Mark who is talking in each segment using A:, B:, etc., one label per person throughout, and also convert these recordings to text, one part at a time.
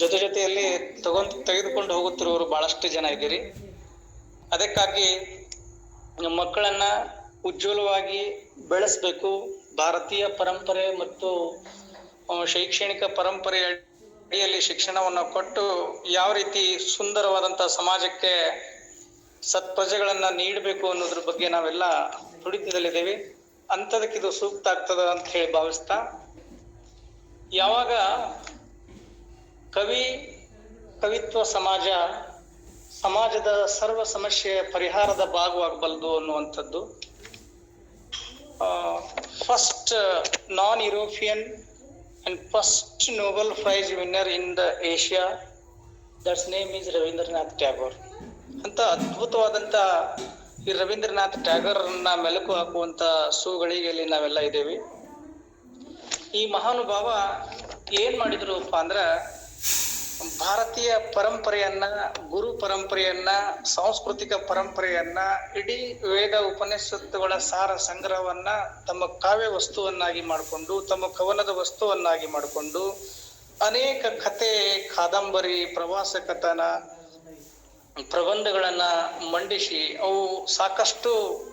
A: ಜೊತೆ ಜೊತೆಯಲ್ಲಿ ತಗೊಂಡ್ ತೆಗೆದುಕೊಂಡು ಹೋಗುತ್ತಿರುವವರು ಬಹಳಷ್ಟು ಜನ ಇದ್ದೀರಿ. ಅದಕ್ಕಾಗಿ ಮಕ್ಕಳನ್ನ ಉಜ್ವಲವಾಗಿ ಬೆಳೆಸಬೇಕು. ಭಾರತೀಯ ಪರಂಪರೆ ಮತ್ತು ಶೈಕ್ಷಣಿಕ ಪರಂಪರೆಯ ಅಡಿಯಲ್ಲಿ ಶಿಕ್ಷಣವನ್ನು ಕೊಟ್ಟು ಯಾವ ರೀತಿ ಸುಂದರವಾದಂತಹ ಸಮಾಜಕ್ಕೆ ಸತ್ಪ್ರಜೆಗಳನ್ನ ನೀಡಬೇಕು ಅನ್ನೋದ್ರ ಬಗ್ಗೆ ನಾವೆಲ್ಲ ತುಡಿತದಲ್ಲಿದ್ದೇವೆ. ಅಂಥದಕ್ಕಿದು ಸೂಕ್ತ ಆಗ್ತದ ಅಂತ ಹೇಳಿ ಭಾವಿಸ್ತಾ. ಯಾವಾಗ ಕವಿ ಕವಿತ್ವ ಸಮಾಜ ಸಮಾಜದ ಸರ್ವ ಸಮಸ್ಯೆ ಪರಿಹಾರದ ಭಾಗವಾಗಬಲ್ಲದು ಅನ್ನುವಂಥದ್ದು. First non European and first Nobel prize winner in the Asia that's name is Rabindranath Tagore ಅಂತ ಅದ್ಭುತವಾದಂತ ಈ ರವೀಂದ್ರನಾಥ್ ಟ್ಯಾಗೋರ್ನ ಮೆಲುಕು ಹಾಕುವಂತ ಸೂಗಳಿಗೆಯಲ್ಲಿ ನಾವೆಲ್ಲ ಇದ್ದೇವೆ. ಈ ಮಹಾನುಭಾವ ಏನ್ ಮಾಡಿದ್ರು ಅಂದ್ರ ಭಾರತೀಯ ಪರಂಪರೆಯನ್ನ, ಗುರು ಪರಂಪರೆಯನ್ನ, ಸಾಂಸ್ಕೃತಿಕ ಪರಂಪರೆಯನ್ನ, ಇಡೀ ವೇದ ಉಪನಿಷತ್ತುಗಳ ಸಾರ ಸಂಗ್ರಹವನ್ನ ತಮ್ಮ ಕಾವ್ಯ ವಸ್ತುವನ್ನಾಗಿ ಮಾಡಿಕೊಂಡು, ತಮ್ಮ ಕವನದ ವಸ್ತುವನ್ನಾಗಿ ಮಾಡಿಕೊಂಡು, ಅನೇಕ ಕತೆ ಕಾದಂಬರಿ, ಪ್ರವಾಸ ಕಥನ, ಪ್ರಬಂಧಗಳನ್ನ ಮಂಡಿಸಿ, ಅವು ಸಾಕಷ್ಟು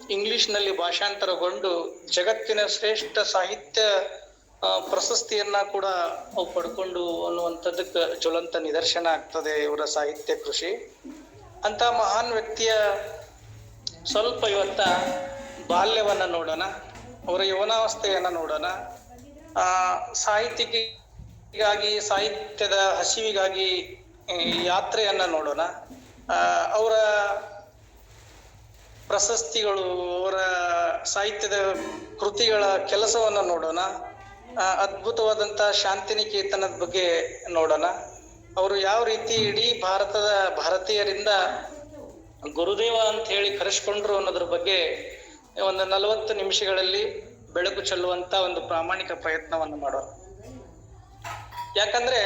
A: ಇಂಗ್ಲಿಷ್ನಲ್ಲಿ ಭಾಷಾಂತರಗೊಂಡು ಜಗತ್ತಿನ ಶ್ರೇಷ್ಠ ಸಾಹಿತ್ಯ ಪ್ರಶಸ್ತಿಯನ್ನ ಕೂಡ ಅವು ಪಡ್ಕೊಂಡು ಅನ್ನುವಂಥದ್ದಕ್ಕೆ ಜ್ವಲಂತ ನಿದರ್ಶನ ಆಗ್ತದೆ ಇವರ ಸಾಹಿತ್ಯ ಕೃಷಿ. ಅಂತ ಮಹಾನ್ ವ್ಯಕ್ತಿಯ ಸ್ವಲ್ಪ ಇವತ್ತ ಬಾಲ್ಯವನ್ನ ನೋಡೋಣ, ಅವರ ಯೌವನಾವಸ್ಥೆಯನ್ನ ನೋಡೋಣ. ಆ ಸಾಹಿತ್ಯಗಾಗಿ ಸಾಹಿತ್ಯದ ಹಸಿವಿಗಾಗಿ ಯಾತ್ರೆಯನ್ನ ನೋಡೋಣ. ಅವರ ಪ್ರಶಸ್ತಿಗಳು, ಅವರ ಸಾಹಿತ್ಯದ ಕೃತಿಗಳ ಕೆಲಸವನ್ನ ನೋಡೋಣ. ಅದ್ಭುತವಾದಂತ ಶಾಂತಿನಿಕೇತನದ ಬಗ್ಗೆ ನೋಡೋಣ. ಅವರು ಯಾವ ರೀತಿ ಇಡೀ ಭಾರತದ ಭಾರತೀಯರಿಂದ ಗುರುದೇವ ಅಂತ ಹೇಳಿ ಕರೆಸ್ಕೊಂಡ್ರು ಅನ್ನೋದ್ರ ಬಗ್ಗೆ ಒಂದು ನಲವತ್ತು ನಿಮಿಷಗಳಲ್ಲಿ ಬೆಳಕು ಚೆಲ್ಲುವಂತ ಒಂದು ಪ್ರಾಮಾಣಿಕ ಪ್ರಯತ್ನವನ್ನು ಮಾಡೋಣ. ಯಾಕಂದ್ರೆ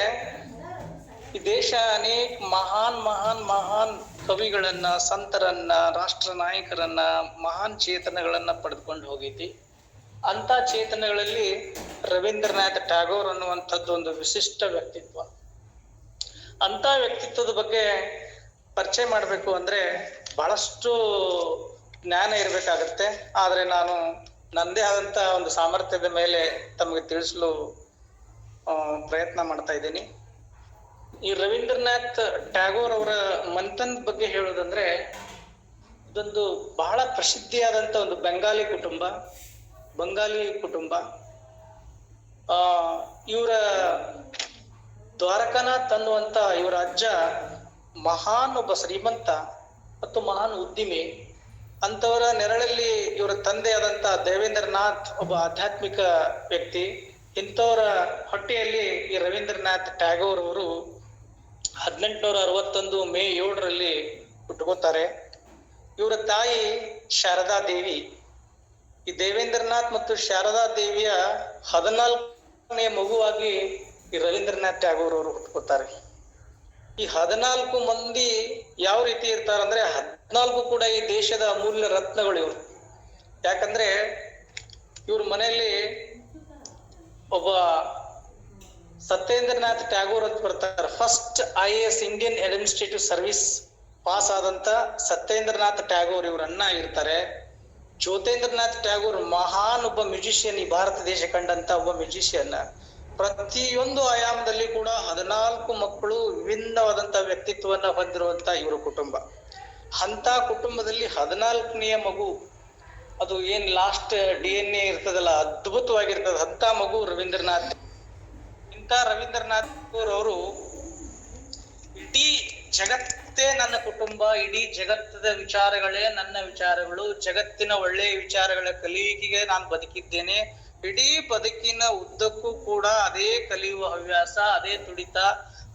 A: ಈ ದೇಶ ಅನೇಕ ಮಹಾನ್ ಮಹಾನ್ ಮಹಾನ್ ಕವಿಗಳನ್ನ, ಸಂತರನ್ನ, ರಾಷ್ಟ್ರ ನಾಯಕರನ್ನ, ಮಹಾನ್ ಚೇತನಗಳನ್ನ ಪಡೆದುಕೊಂಡು ಹೋಗೈತಿ. ಅಂತ ಚೇತನಗಳಲ್ಲಿ ರವೀಂದ್ರನಾಥ್ ಟ್ಯಾಗೋರ್ ಅನ್ನುವಂಥದ್ದು ಒಂದು ವಿಶಿಷ್ಟ ವ್ಯಕ್ತಿತ್ವ. ಅಂತ ವ್ಯಕ್ತಿತ್ವದ ಬಗ್ಗೆ ಪರಿಚಯ ಮಾಡಬೇಕು ಅಂದ್ರೆ ಬಹಳಷ್ಟು ಜ್ಞಾನ ಇರಬೇಕಾಗತ್ತೆ. ಆದರೆ ನಾನು ನನ್ನದೇ ಆದಂತ ಒಂದು ಸಾಮರ್ಥ್ಯದ ಮೇಲೆ ತಮಗೆ ತಿಳಿಸಲು ಪ್ರಯತ್ನ ಮಾಡ್ತಾ ಇದ್ದೀನಿ. ಈ ರವೀಂದ್ರನಾಥ್ ಟ್ಯಾಗೋರ್ ಅವರ ಮಂಥನ್ ಬಗ್ಗೆ ಹೇಳೋದಂದ್ರೆ ಇದೊಂದು ಬಹಳ ಪ್ರಸಿದ್ಧಿಯಾದಂತ ಒಂದು ಬೆಂಗಾಲಿ ಕುಟುಂಬ. ಬಂಗಾಲಿ ಕುಟುಂಬ. ಆ, ಇವರ ದ್ವಾರಕನಾಥ್ ಅನ್ನುವಂತ ಇವರ ಅಜ್ಜ ಮಹಾನ್ ಒಬ್ಬ ಶ್ರೀಮಂತ ಮತ್ತು ಮಹಾನ್ ಉದ್ದಿಮೆ. ಅಂತವರ ನೆರಳಲ್ಲಿ ಇವರ ತಂದೆಯಾದಂತ ದೇವೇಂದ್ರನಾಥ್ ಒಬ್ಬ ಆಧ್ಯಾತ್ಮಿಕ ವ್ಯಕ್ತಿ. ಇಂಥವರ ಹೊಟ್ಟೆಯಲ್ಲಿ ಈ ರವೀಂದ್ರನಾಥ್ ಟ್ಯಾಗೋರ್ ಅವರು ಹದಿನೆಂಟುನೂರ ಅರವತ್ತೊಂದು ಮೇ ಏಳರಲ್ಲಿ ಹುಟ್ಟುಕೋತಾರೆ ಇವರ ತಾಯಿ ಶಾರದಾ ದೇವಿ. ಈ ದೇವೇಂದ್ರನಾಥ್ ಮತ್ತು ಶಾರದಾ ದೇವಿಯ ಹದಿನಾಲ್ಕನೇ ಮಗುವಾಗಿ ಈ ರವೀಂದ್ರನಾಥ್ ಟ್ಯಾಗೋರ್ ಅವರು ಹುಟ್ಕೋತಾರೆ. ಈ ಹದಿನಾಲ್ಕು ಮಂದಿ ಯಾವ ರೀತಿ ಇರ್ತಾರಂದ್ರೆ ಹದಿನಾಲ್ಕು ಕೂಡ ಈ ದೇಶದ ಅಮೂಲ್ಯ ರತ್ನಗಳು ಇವರು. ಯಾಕಂದ್ರೆ ಇವ್ರ ಮನೆಯಲ್ಲಿ ಒಬ್ಬ ಸತ್ಯೇಂದ್ರನಾಥ್ ಟ್ಯಾಗೋರ್ ಅಂತ ಬರ್ತಾರೆ. First I A S Indian administrative service pass ಆದಂತ ಸತ್ಯೇಂದ್ರನಾಥ್ ಟ್ಯಾಗೋರ್ ಇವ್ರ ಇರ್ತಾರೆ. ಜ್ಯೋತೇಂದ್ರನಾಥ್ ಟ್ಯಾಗೋರ್ ಮಹಾನ್ ಒಬ್ಬ ಮ್ಯೂಸಿಷಿಯನ್ ಈ ಭಾರತ ದೇಶ ಕಂಡಂತ ಒಬ್ಬ ಮ್ಯೂಸಿಷಿಯನ್. ಪ್ರತಿಯೊಂದು ಆಯಾಮದಲ್ಲಿ ಕೂಡ ಹದಿನಾಲ್ಕು ಮಕ್ಕಳು ವಿಭಿನ್ನವಾದಂತ ವ್ಯಕ್ತಿತ್ವವನ್ನ ಹೊಂದಿರುವಂತ ಇವರ ಕುಟುಂಬ. ಅಂತ ಕುಟುಂಬದಲ್ಲಿ ಹದಿನಾಲ್ಕನೆಯ ಮಗು, ಅದು ಏನ್ ಲಾಸ್ಟ್ ಡಿ ಎನ್ ಎ ಇರ್ತದಲ್ಲ, ಅದ್ಭುತವಾಗಿರ್ತದ. ಅಂತ ಮಗು ರವೀಂದ್ರನಾಥ್. ಇಂಥ ರವೀಂದ್ರನಾಥ್ ಅವರು ಇಡೀ ಜಗತ್ತೇ ನನ್ನ ಕುಟುಂಬ, ಇಡೀ ಜಗತ್ತದ ವಿಚಾರಗಳೇ ನನ್ನ ವಿಚಾರಗಳು. ಜಗತ್ತಿನ ಒಳ್ಳೆಯ ವಿಚಾರಗಳ ಕಲಿಯುವಿಕೆಗೆ ನಾನು ಬದುಕಿದ್ದೇನೆ. ಇಡೀ ಬದುಕಿನ ಉದ್ದಕ್ಕೂ ಕೂಡ ಅದೇ ಕಲಿಯುವ ಹವ್ಯಾಸ, ಅದೇ ತುಡಿತ,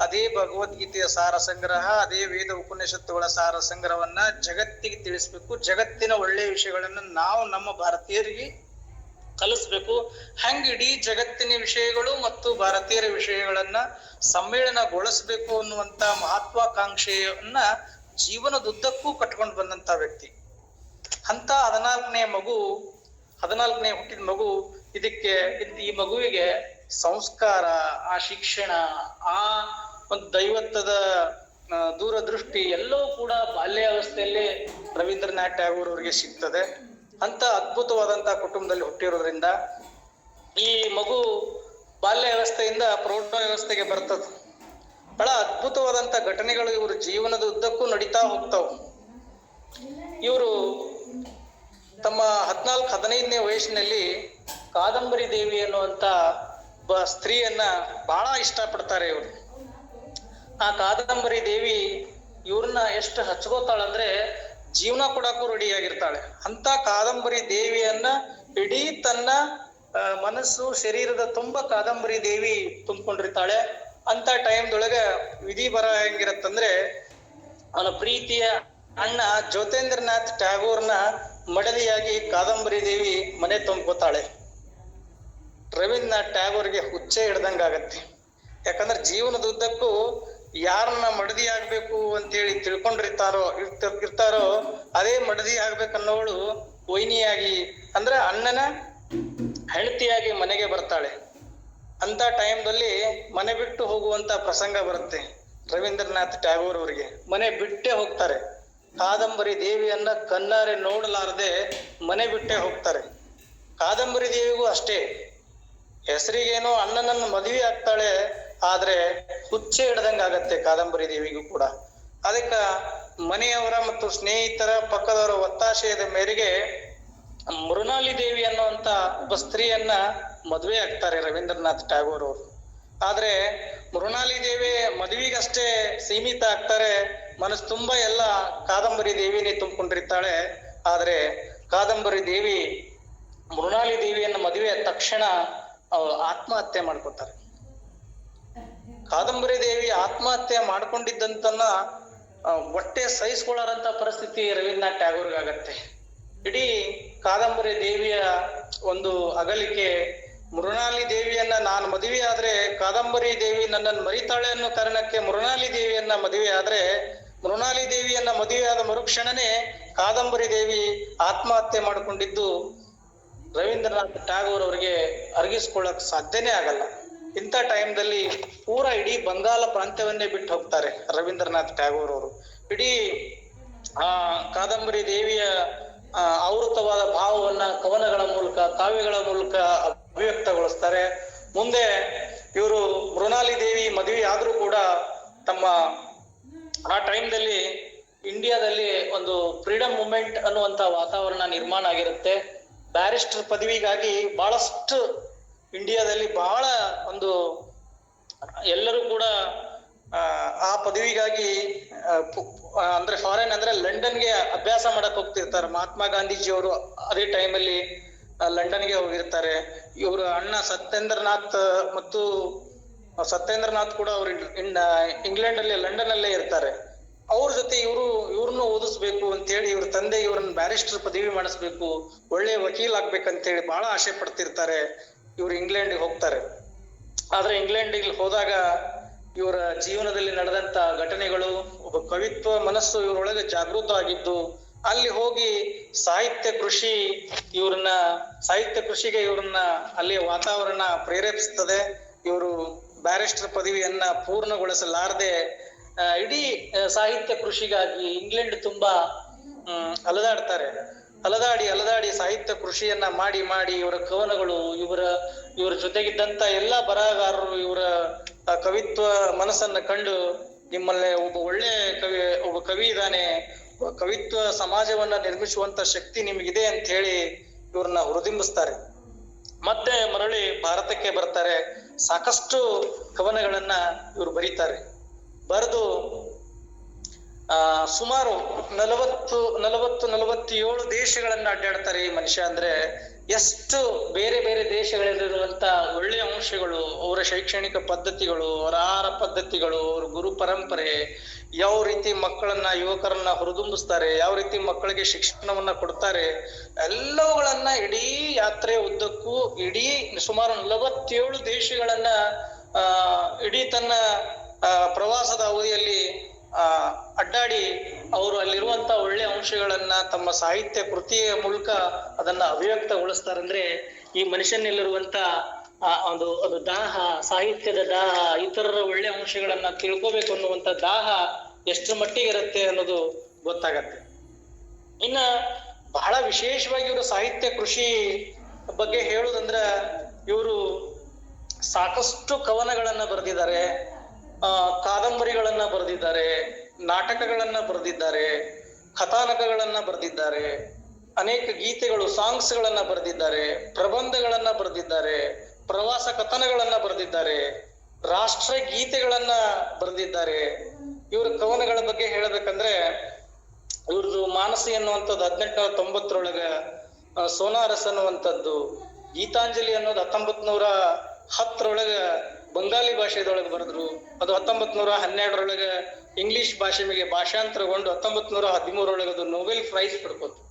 A: ಅದೇ ಭಗವದ್ಗೀತೆಯ ಸಾರ ಸಂಗ್ರಹ ಅದೇ ವೇದ ಉಪನಿಷತ್ತುಗಳ ಸಾರ ಸಂಗ್ರಹವನ್ನ ಜಗತ್ತಿಗೆ ತಿಳಿಸ್ಬೇಕು. ಜಗತ್ತಿನ ಒಳ್ಳೆಯ ವಿಷಯಗಳನ್ನ ನಾವು ನಮ್ಮ ಭಾರತೀಯರಿಗೆ ಕಲಿಸ್ಬೇಕು. ಹೆಂಗ್ ಇಡೀ ಜಗತ್ತಿನ ವಿಷಯಗಳು ಮತ್ತು ಭಾರತೀಯರ ವಿಷಯಗಳನ್ನ ಸಮ್ಮೇಳನಗೊಳಿಸ್ಬೇಕು ಅನ್ನುವಂತ ಮಹತ್ವಾಕಾಂಕ್ಷೆಯನ್ನ ಜೀವನದುದ್ದಕ್ಕೂ ಕಟ್ಕೊಂಡು ಬಂದಂತ ವ್ಯಕ್ತಿ. ಅಂತ ಹದಿನಾಲ್ಕನೇ ಮಗು, ಹದಿನಾಲ್ಕನೇ ಹುಟ್ಟಿದ ಮಗು ಇದಕ್ಕೆ, ಇದ್- ಈ ಮಗುವಿಗೆ ಸಂಸ್ಕಾರ, ಆ ಶಿಕ್ಷಣ, ಆ ಒಂದು ದೈವತ್ವದ ದೂರದೃಷ್ಟಿ ಎಲ್ಲವೂ ಕೂಡ ಬಾಲ್ಯಾವಸ್ಥೆಯಲ್ಲಿ ರವೀಂದ್ರನಾಥ್ ಟ್ಯಾಗೂರ್ ಅವರಿಗೆ ಸಿಗ್ತದೆ. ಅಂತ ಅದ್ಭುತವಾದಂತಹ ಕುಟುಂಬದಲ್ಲಿ ಹುಟ್ಟಿರೋದ್ರಿಂದ ಈ ಮಗು ಬಾಲ್ಯ ವ್ಯವಸ್ಥೆಯಿಂದ ಪ್ರೌಢ ವ್ಯವಸ್ಥೆಗೆ ಬರ್ತದೆ. ಬಹಳ ಅದ್ಭುತವಾದಂತ ಘಟನೆಗಳು ಇವ್ರ ಜೀವನದ ಉದ್ದಕ್ಕೂ ನಡೀತಾ ಹೋಗ್ತಾವ್. ಇವರು ತಮ್ಮ ಹದಿನಾಲ್ಕು, ಹದಿನೈದನೇ ವಯಸ್ಸಿನಲ್ಲಿ ಕಾದಂಬರಿ ದೇವಿ ಅನ್ನುವಂತ ಒಬ್ಬ ಸ್ತ್ರೀಯನ್ನ ಬಹಳ ಇಷ್ಟಪಡ್ತಾರೆ ಇವರು. ಆ ಕಾದಂಬರಿ ದೇವಿ ಇವ್ರನ್ನ ಎಷ್ಟು ಹಚ್ಕೋತಾಳಂದ್ರೆ ಜೀವನ ಕೊಡಕ್ಕೂ ರೆಡಿ ಆಗಿರ್ತಾಳೆ. ಅಂತ ಕಾದಂಬರಿ ದೇವಿಯನ್ನ ಇಡೀ ತನ್ನ ಮನಸ್ಸು, ಶರೀರದ ತುಂಬಾ ಕಾದಂಬರಿ ದೇವಿ ತುಂಬಿಕೊಂಡಿರ್ತಾಳೆ. ಅಂತ ಟೈಮ್ದೊಳಗ ವಿಧಿ ಬರ ಹೆಂಗಿರತ್ತಂದ್ರೆ ಅವನ ಪ್ರೀತಿಯ ಅಣ್ಣ ಜ್ಯೋತೇಂದ್ರನಾಥ್ ಟ್ಯಾಗೋರ್ನ ಮಡಲಿಯಾಗಿ ಕಾದಂಬರಿ ದೇವಿ ಮನೆ ತುಂಬ್ಕೋತಾಳೆ. ರವೀಂದ್ರನಾಥ್ ಟ್ಯಾಗೋರ್ಗೆ ಹುಚ್ಚೆ ಹಿಡ್ದಂಗಾಗತ್ತೆ. ಯಾಕಂದ್ರೆ ಜೀವನದ ಉದ್ದಕ್ಕೂ ಯಾರನ್ನ ಮಡದಿ ಆಗ್ಬೇಕು ಅಂತೇಳಿ ತಿಳ್ಕೊಂಡಿರ್ತಾರೋ, ಇರ್ತ- ಇರ್ತಾರೋ, ಅದೇ ಮಡದಿ ಆಗ್ಬೇಕನ್ನೋಳು ವೈನಿಯಾಗಿ, ಅಂದ್ರೆ ಅಣ್ಣನ ಹೆಂಡತಿಯಾಗಿ ಮನೆಗೆ ಬರ್ತಾಳೆ. ಅಂತ ಟೈಮ್ದಲ್ಲಿ ಮನೆ ಬಿಟ್ಟು ಹೋಗುವಂತ ಪ್ರಸಂಗ ಬರುತ್ತೆ ರವೀಂದ್ರನಾಥ್ ಟ್ಯಾಗೋರ್ ಅವರಿಗೆ. ಮನೆ ಬಿಟ್ಟೇ ಹೋಗ್ತಾರೆ. ಕಾದಂಬರಿ ದೇವಿಯನ್ನ ಕಣ್ಣಾರೆ ನೋಡಲಾರದೆ ಮನೆ ಬಿಟ್ಟೇ ಹೋಗ್ತಾರೆ. ಕಾದಂಬರಿ ದೇವಿಗೂ ಅಷ್ಟೇ. ಹೆಸರಿಗೇನೋ ಅಣ್ಣನನ್ನು ಮದುವೆ ಆಗ್ತಾಳೆ ಆದ್ರೆ ಹುಚ್ಚೆ ಹಿಡ್ದಂಗ ಆಗತ್ತೆ ಕಾದಂಬರಿ ದೇವಿಗೂ ಕೂಡ. ಅದಕ್ಕ ಮನೆಯವರ ಮತ್ತು ಸ್ನೇಹಿತರ, ಪಕ್ಕದವರ ಒತ್ತಾಶಯದ ಮೇರೆಗೆ ಮೃಣಾಲಿ ದೇವಿ ಅನ್ನುವಂತ ಒಬ್ಬ ಸ್ತ್ರೀಯನ್ನ ಮದುವೆ ಆಗ್ತಾರೆ ರವೀಂದ್ರನಾಥ್ ಟ್ಯಾಗೋರ್ ಅವರು. ಆದ್ರೆ ಮೃಣಾಲಿ ದೇವಿ ಮದುವೆಗಷ್ಟೇ ಸೀಮಿತ ಆಗ್ತಾರೆ, ಮನಸ್ಸು ತುಂಬಾ ಎಲ್ಲ ಕಾದಂಬರಿ ದೇವಿನೇ ತುಂಬಿಕೊಂಡಿರ್ತಾಳೆ. ಆದ್ರೆ ಕಾದಂಬರಿ ದೇವಿ ಮೃಣಾಲಿ ದೇವಿಯನ್ನ ಮದುವೆ ತಕ್ಷಣ ಆತ್ಮಹತ್ಯೆ ಮಾಡ್ಕೊತಾರೆ ಕಾದಂಬರಿ ದೇವಿ ಆತ್ಮಹತ್ಯೆ ಮಾಡ್ಕೊಂಡಿದ್ದಂತನ್ನ ಹೊಟ್ಟೆ ಸಹಿಸ್ಕೊಳ್ಳಾರಂತ ಪರಿಸ್ಥಿತಿ ರವೀಂದ್ರನಾಥ್ ಟ್ಯಾಗೋರ್ಗೆ ಆಗತ್ತೆ ಇಡೀ ಕಾದಂಬರಿ ದೇವಿಯ ಒಂದು ಅಗಲಿಕೆ, ಮೃಣಾಲಿ ದೇವಿಯನ್ನ ನಾನು ಮದುವೆ ಆದ್ರೆ ಕಾದಂಬರಿ ದೇವಿ ನನ್ನನ್ನು ಮರಿತಾಳೆ ಅನ್ನೋ ಕಾರಣಕ್ಕೆ ಮೃಣಾಲಿ ದೇವಿಯನ್ನ ಮದುವೆ ಆದ್ರೆ, ಮೃಣಾಲಿ ದೇವಿಯನ್ನ ಮದುವೆ ಆದ ಮರುಕ್ಷಣನೇ ಕಾದಂಬರಿ ದೇವಿ ಆತ್ಮಹತ್ಯೆ ಮಾಡಿಕೊಂಡಿದ್ದು ರವೀಂದ್ರನಾಥ್ ಟ್ಯಾಗೋರ್ ಅವರಿಗೆ ಅರಗಿಸ್ಕೊಳ್ಳಕ್ ಸಾಧ್ಯನೇ ಆಗಲ್ಲ. ಇಂಥ ಟೈಮ್ದಲ್ಲಿ ಪೂರ ಇಡೀ ಬಂಗಾಲ ಪ್ರಾಂತ್ಯವನ್ನೇ ಬಿಟ್ಟು ಹೋಗ್ತಾರೆ ರವೀಂದ್ರನಾಥ್ ಟ್ಯಾಗೋರ್ ಅವರು. ಇಡೀ, ಆ, ಕಾದಂಬರಿ ದೇವಿಯ ಆವೃತವಾದ ಭಾವವನ್ನ ಕವನಗಳ ಮೂಲಕ, ಕಾವ್ಯಗಳ ಮೂಲಕ ಅಭಿವ್ಯಕ್ತಗೊಳಿಸ್ತಾರೆ. ಮುಂದೆ ಇವರು ಮೃಣಾಲಿ ದೇವಿ ಮದುವೆ ಆದ್ರೂ ಕೂಡ ತಮ್ಮ, ಆ ಟೈಮ್ದಲ್ಲಿ ಇಂಡಿಯಾದಲ್ಲಿ ಒಂದು ಫ್ರೀಡಮ್ ಮೂಮೆಂಟ್ ಅನ್ನುವಂತ ವಾತಾವರಣ ನಿರ್ಮಾಣ ಆಗಿರುತ್ತೆ. ಬ್ಯಾರಿಸ್ಟರ್ ಪದವಿಗಾಗಿ ಬಹಳಷ್ಟು ಇಂಡಿಯಾದಲ್ಲಿ ಬಹಳ ಒಂದು ಎಲ್ಲರೂ ಕೂಡ ಆ, ಪದವಿಗಾಗಿ ಅಂದ್ರೆ ಫಾರಿನ್ ಅಂದ್ರೆ ಲಂಡನ್ಗೆ ಅಭ್ಯಾಸ ಮಾಡಕ್ ಹೋಗ್ತಿರ್ತಾರೆ. ಮಹಾತ್ಮ ಗಾಂಧೀಜಿ ಅವರು ಅದೇ ಟೈಮಲ್ಲಿ ಲಂಡನ್ಗೆ ಹೋಗಿರ್ತಾರೆ. ಇವರು ಅಣ್ಣ ಸತ್ಯೇಂದ್ರನಾಥ್ ಮತ್ತು ಸತ್ಯೇಂದ್ರನಾಥ್ ಕೂಡ ಅವರು ಇಂಗ್ಲೆಂಡ್ ಅಲ್ಲಿ ಲಂಡನ್ ಅಲ್ಲೇ ಇರ್ತಾರೆ. ಅವ್ರ ಜೊತೆ ಇವರು ಇವ್ರನ್ನು ಓದಿಸ್ಬೇಕು ಅಂತೇಳಿ ಇವ್ರ ತಂದೆ ಇವ್ರನ್ನ ಬ್ಯಾರಿಸ್ಟರ್ ಪದವಿ ಮಾಡಿಸ್ಬೇಕು ಒಳ್ಳೆ ವಕೀಲ್ ಆಗ್ಬೇಕಂತೇಳಿ ಬಹಳ ಆಸೆ ಪಡ್ತಿರ್ತಾರೆ. ಇವ್ರು ಇಂಗ್ಲೆಂಡಿಗೆ ಹೋಗ್ತಾರೆ. ಆದ್ರೆ ಇಂಗ್ಲೆಂಡಿಗೆ ಹೋದಾಗ ಇವರ ಜೀವನದಲ್ಲಿ ನಡೆದಂತ ಘಟನೆಗಳು, ಒಬ್ಬ ಕವಿತ್ವ ಮನಸ್ಸು ಇವರೊಳಗೆ ಜಾಗೃತ ಆಗಿದ್ದು, ಅಲ್ಲಿ ಹೋಗಿ ಸಾಹಿತ್ಯ ಕೃಷಿ ಇವ್ರನ್ನ, ಸಾಹಿತ್ಯ ಕೃಷಿಗೆ ಇವ್ರನ್ನ ಅಲ್ಲಿ ವಾತಾವರಣ ಪ್ರೇರೇಪಿಸ್ತದೆ. ಇವರು ಬ್ಯಾರಿಸ್ಟರ್ ಪದವಿಯನ್ನ ಪೂರ್ಣಗೊಳಿಸಲಾರದೆ ಇಡೀ ಸಾಹಿತ್ಯ ಕೃಷಿಗಾಗಿ ಇಂಗ್ಲೆಂಡ್ ತುಂಬಾ ಅಲದಾಡ್ತಾರೆ. ಅಲದಾಡಿ ಅಲದಾಡಿ ಸಾಹಿತ್ಯ ಕೃಷಿಯನ್ನ ಮಾಡಿ ಮಾಡಿ ಇವರ ಕವನಗಳು, ಇವರ ಇವರ ಜೊತೆಗಿದ್ದಂತ ಎಲ್ಲಾ ಬರಹಗಾರರು ಇವರ ಕವಿತ್ವ ಮನಸ್ಸನ್ನ ಕಂಡು ನಿಮ್ಮಲ್ಲಿ ಒಬ್ಬ ಒಳ್ಳೆ ಕವಿ, ಒಬ್ಬ ಕವಿ ಇದ್ದಾನೆ. ಕವಿತ್ವ ಸಮಾಜವನ್ನ ನಿರ್ಮಿಸುವಂತ ಶಕ್ತಿ ನಿಮಗಿದೆ ಅಂತ ಹೇಳಿ ಇವ್ರನ್ನ ಹುರಿದಿಂಬಿಸ್ತಾರೆ. ಮತ್ತೆ ಮರಳಿ ಭಾರತಕ್ಕೆ ಬರ್ತಾರೆ. ಸಾಕಷ್ಟು ಕವನಗಳನ್ನ ಇವರು ಬರೀತಾರೆ. ಬರೆದು ಸುಮಾರು ನಲವತ್ತು ನಲವತ್ತು, ನಲವತ್ತೇಳು ದೇಶಗಳನ್ನ ಅಡ್ಡಾಡ್ತಾರೆ ಈ ಮನುಷ್ಯ ಅಂದ್ರೆ ಎಷ್ಟು ಬೇರೆ ಬೇರೆ ದೇಶಗಳಲ್ಲಿರುವಂತ ಒಳ್ಳೆಯ ಅಂಶಗಳು, ಅವರ ಶೈಕ್ಷಣಿಕ ಪದ್ಧತಿಗಳು, ಅವರ ಆಹಾರ ಪದ್ಧತಿಗಳು, ಅವ್ರ ಗುರು ಪರಂಪರೆ, ಯಾವ ರೀತಿ ಮಕ್ಕಳನ್ನ, ಯುವಕರನ್ನ ಹುರಿದುಂಬಿಸ್ತಾರೆ, ಯಾವ ರೀತಿ ಮಕ್ಕಳಿಗೆ ಶಿಕ್ಷಣವನ್ನ ಕೊಡ್ತಾರೆ, ಎಲ್ಲವುಗಳನ್ನ ಇಡೀ ಯಾತ್ರೆ ಉದ್ದಕ್ಕೂ ಇಡೀ ಸುಮಾರು ನಲವತ್ತೇಳು ದೇಶಗಳನ್ನ ಇಡೀ ತನ್ನ ಪ್ರವಾಸದ ಅವಧಿಯಲ್ಲಿ ಅಡ್ಡಾಡಿ ಅವರು ಅಲ್ಲಿರುವಂತ ಒಳ್ಳೆ ಅಂಶಗಳನ್ನ ತಮ್ಮ ಸಾಹಿತ್ಯ ಕೃತಿಯ ಮೂಲಕ ಅದನ್ನ ಅಭಿವ್ಯಕ್ತಗೊಳಿಸ್ತಾರಂದ್ರೆ ಈ ಮನುಷ್ಯನಲ್ಲಿರುವಂತ ಒಂದು ಅದು ದಾಹ, ಸಾಹಿತ್ಯದ ದಾಹ, ಇತರರ ಒಳ್ಳೆ ಅಂಶಗಳನ್ನ ತಿಳ್ಕೋಬೇಕು ಅನ್ನುವಂತ ದಾಹ ಎಷ್ಟು ಮಟ್ಟಿಗೆ ಇರುತ್ತೆ ಅನ್ನೋದು ಗೊತ್ತಾಗತ್ತೆ. ಇನ್ನ ಬಹಳ ವಿಶೇಷವಾಗಿ ಇವರು ಸಾಹಿತ್ಯ ಕೃಷಿ ಬಗ್ಗೆ ಹೇಳುದಂದ್ರ ಇವರು ಸಾಕಷ್ಟು ಕವನಗಳನ್ನ ಬರೆದಿದ್ದಾರೆ. ಕಾದಂಬರಿಗಳನ್ನ ಬರೆದಿದ್ದಾರೆ, ನಾಟಕಗಳನ್ನ ಬರೆದಿದ್ದಾರೆ, ಕಥಾನಕಗಳನ್ನ ಬರೆದಿದ್ದಾರೆ, ಅನೇಕ ಗೀತೆಗಳು ಸಾಂಗ್ಸ್ ಗಳನ್ನ ಬರೆದಿದ್ದಾರೆ, ಪ್ರಬಂಧಗಳನ್ನ ಬರೆದಿದ್ದಾರೆ, ಪ್ರವಾಸ ಕಥನಗಳನ್ನ ಬರೆದಿದ್ದಾರೆ, ರಾಷ್ಟ್ರ ಗೀತೆಗಳನ್ನ ಬರೆದಿದ್ದಾರೆ. ಇವರ ಕವನಗಳ ಬಗ್ಗೆ ಹೇಳಬೇಕಂದ್ರೆ ಇವ್ರದ್ದು ಮಾನಸಿ ಅನ್ನುವಂಥದ್ದು ಹದಿನೆಂಟುನೂರ ತೊಂಬತ್ತರೊಳಗ ಸೋನಾರಸ್ ಅನ್ನುವಂಥದ್ದು, ಗೀತಾಂಜಲಿ ಅನ್ನೋದು ಹತ್ತೊಂಬತ್ ನೂರ ಹತ್ತರೊಳಗ ಬಂಗಾಲಿ ಭಾಷೆದೊಳಗೆ ಬರೆದ್ರು. ಅದು ಹತ್ತೊಂಬತ್ ನೂರ ಹನ್ನೆರಡರೊಳಗೆ ಇಂಗ್ಲಿಷ್ ಭಾಷೆ ಮೇಲೆ ಭಾಷಾಂತರಗೊಂಡು ಹತ್ತೊಂಬತ್ ನೂರ ಹದಿಮೂರೊಳಗೆ ಅದು ನೊಬೆಲ್ ಪ್ರೈಸ್ ಪಡ್ಕೋತು.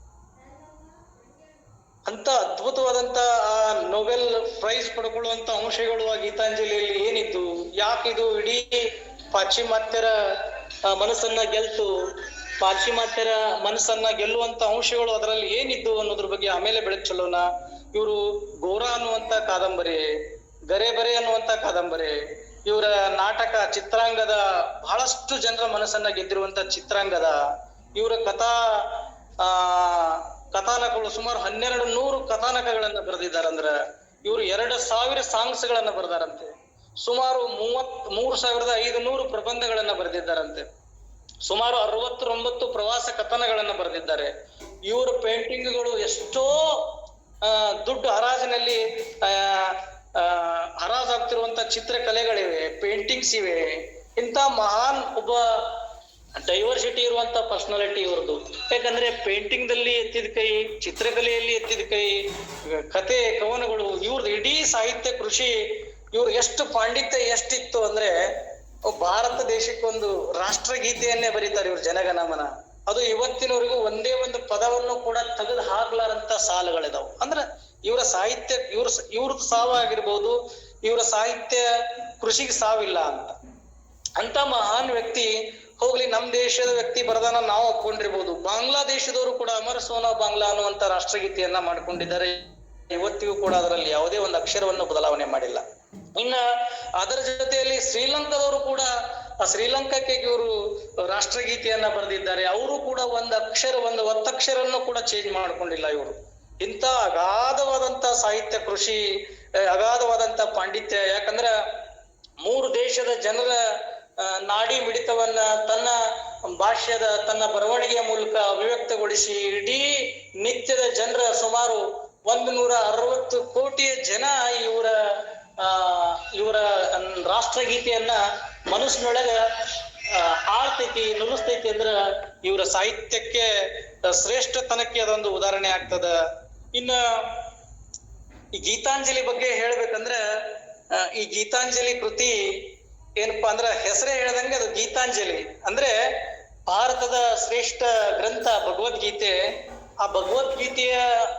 A: ಅಂತ ಅದ್ಭುತವಾದಂತ ಆ ನೊಬೆಲ್ ಪ್ರೈಸ್ ಪಡ್ಕೊಳ್ಳುವಂತ ಅಂಶಗಳು ಆ ಗೀತಾಂಜಲಿಯಲ್ಲಿ ಏನಿದ್ದು? ಯಾಕಿದು? ಇಡೀ ಪಾಶ್ಚಿಮಾತ್ಯರ ಮನಸ್ಸನ್ನ ಗೆಲ್ತು. ಪಾಶ್ಚಿಮಾತ್ಯರ ಮನಸ್ಸನ್ನ ಗೆಲ್ಲುವಂತ ಅಂಶಗಳು ಅದರಲ್ಲಿ ಏನಿದ್ದು ಅನ್ನೋದ್ರ ಬಗ್ಗೆ ಆಮೇಲೆ ಬೆಳಕು ಚೆಲ್ಲೋಣ ಇವರು ಗೋರಾ ಅನ್ನುವಂತ ಕಾದಂಬರಿ ಗರೆ ಬರೆ ಅನ್ನುವಂತ ಕಾದಂಬರಿ. ಇವರ ನಾಟಕ ಚಿತ್ರಾಂಗದ ಬಹಳಷ್ಟು ಜನರ ಮನಸ್ಸನ್ನ ಗೆದ್ದಿರುವಂತ ಚಿತ್ರಾಂಗದ ಇವರ ಕಥಾ, ಆ, ಕಥಾನಕಗಳು ಸುಮಾರು ಹನ್ನೆರಡು ನೂರು ಕಥಾನಕಗಳನ್ನ ಬರೆದಿದ್ದಾರೆ ಅಂದ್ರೆ ಇವರು ಎರಡು ಸಾವಿರ ಸಾಂಗ್ಸ್ ಗಳನ್ನ ಬರೆದಾರಂತೆ. ಸುಮಾರು ಮೂವತ್, ಮೂರು ಸಾವಿರದ ಐದು ನೂರು ಪ್ರಬಂಧಗಳನ್ನ ಬರೆದಿದ್ದಾರಂತೆ. ಸುಮಾರು ಅರವತ್ತೊಂಬತ್ತು ಪ್ರವಾಸ ಕಥನಗಳನ್ನ ಬರೆದಿದ್ದಾರೆ. ಇವರ ಪೇಂಟಿಂಗ್ಗಳು ಎಷ್ಟೋ ದುಡ್ಡು ಹರಾಜಿನಲ್ಲಿ ಹರಾಜಾಗ್ತಿರುವಂತ ಚಿತ್ರಕಲೆಗಳಿವೆ ಪೇಂಟಿಂಗ್ಸ್ ಇವೆ. ಇಂಥ ಮಹಾನ್ ಒಬ್ಬ ಡೈವರ್ಸಿಟಿ ಇರುವಂತ ಪರ್ಸನಾಲಿಟಿ ಇವ್ರದ್ದು. ಯಾಕಂದ್ರೆ ಪೇಂಟಿಂಗ್ ದಲ್ಲಿ ಎತ್ತಿದ ಕೈ, ಚಿತ್ರಕಲೆಯಲ್ಲಿ ಎತ್ತಿದ ಕೈ, ಕತೆ, ಕವನಗಳು, ಇವ್ರದ್ದು ಇಡೀ ಸಾಹಿತ್ಯ ಕೃಷಿ, ಇವ್ರು ಎಷ್ಟು ಪಾಂಡಿತ್ಯ ಎಷ್ಟಿತ್ತು ಅಂದ್ರೆ, ಭಾರತ ದೇಶಕ್ಕೊಂದು ರಾಷ್ಟ್ರಗೀತೆಯನ್ನೇ ಬರೀತಾರೆ ಇವ್ರು ಜನಗಣಮನ. ಅದು ಇವತ್ತಿನವರೆಗೂ ಒಂದೇ ಒಂದು ಪದವನ್ನು ಕೂಡ ತೆಗೆದು ಹಾಕ್ಲಾರಂತ ಸಾಲುಗಳಿದಾವು. ಅಂದ್ರೆ ಇವರ ಸಾಹಿತ್ಯ, ಇವ್ರ ಇವ್ರದ್ದು ಸಾವು ಆಗಿರ್ಬೋದು ಇವರ ಸಾಹಿತ್ಯ ಕೃಷಿಗೆ ಸಾವಿಲ್ಲ ಅಂತ. ಅಂತ ಮಹಾನ್ ವ್ಯಕ್ತಿ ಹೋಗ್ಲಿ, ನಮ್ ದೇಶದ ವ್ಯಕ್ತಿ ಬರದಾನ ನಾವು ಒಪ್ಕೊಂಡಿರ್ಬೋದು. ಬಾಂಗ್ಲಾದೇಶದವರು ಕೂಡ ಅಮರ ಸೋನಾ ಬಾಂಗ್ಲಾ ಅನ್ನುವಂತ ರಾಷ್ಟ್ರಗೀತೆಯನ್ನ ಮಾಡ್ಕೊಂಡಿದ್ದಾರೆ. ಇವತ್ತಿಗೂ ಕೂಡ ಅದರಲ್ಲಿ ಯಾವುದೇ ಒಂದು ಅಕ್ಷರವನ್ನು ಬದಲಾವಣೆ ಮಾಡಿಲ್ಲ. ಇನ್ನ ಅದರ ಜೊತೆಯಲ್ಲಿ ಶ್ರೀಲಂಕಾದವರು ಕೂಡ ಶ್ರೀಲಂಕಾಕ್ಕೆ ಇವರು ರಾಷ್ಟ್ರಗೀತೆಯನ್ನ ಬರೆದಿದ್ದಾರೆ. ಅವರು ಕೂಡ ಒಂದು ಅಕ್ಷರ, ಒಂದು ಒತ್ತಕ್ಷರನ್ನು ಕೂಡ ಚೇಂಜ್ ಮಾಡ್ಕೊಂಡಿಲ್ಲ ಇವರು. ಇಂಥ ಅಗಾಧವಾದಂತ ಸಾಹಿತ್ಯ ಕೃಷಿ ಅಗಾಧವಾದಂತ ಪಾಂಡಿತ್ಯ, ಯಾಕಂದ್ರ ಮೂರು ದೇಶದ ಜನರ ನಾಡಿ ಮಿಡಿತವನ್ನ ತನ್ನ ಭಾಷ್ಯದ, ತನ್ನ ಬರವಣಿಗೆಯ ಮೂಲಕ ಅಭಿವ್ಯಕ್ತಗೊಳಿಸಿ ಇಡೀ ನಿತ್ಯದ ಜನರ ಸುಮಾರು ಒಂದು ನೂರ ಅರವತ್ತು ಕೋಟಿಯ ಜನ ಇವರ ಆ ಇವರ ರಾಷ್ಟ್ರಗೀತೆಯನ್ನ ಮನಸ್ಸಿನೊಳಗ ಆಳ್ತೈತಿ ನುಲಿಸ್ತೈತಿ ಅಂದ್ರ ಇವರ ಸಾಹಿತ್ಯಕ್ಕೆ ಶ್ರೇಷ್ಠತನಕ್ಕೆ ಅದೊಂದು ಉದಾಹರಣೆ ಆಗ್ತದ. ಇನ್ನ ಈ ಗೀತಾಂಜಲಿ ಬಗ್ಗೆ ಹೇಳ್ಬೇಕಂದ್ರೆ ಈ ಗೀತಾಂಜಲಿ ಕೃತಿ ಏನಪ್ಪಾ ಅಂದ್ರೆ ಹೆಸರೇ ಹೇಳ್ದಂಗೆ ಅದು ಗೀತಾಂಜಲಿ. ಅಂದ್ರೆ ಭಾರತದ ಶ್ರೇಷ್ಠ ಗ್ರಂಥ ಭಗವದ್ಗೀತೆ, ಆ ಭಗವದ್ಗೀತೆಯ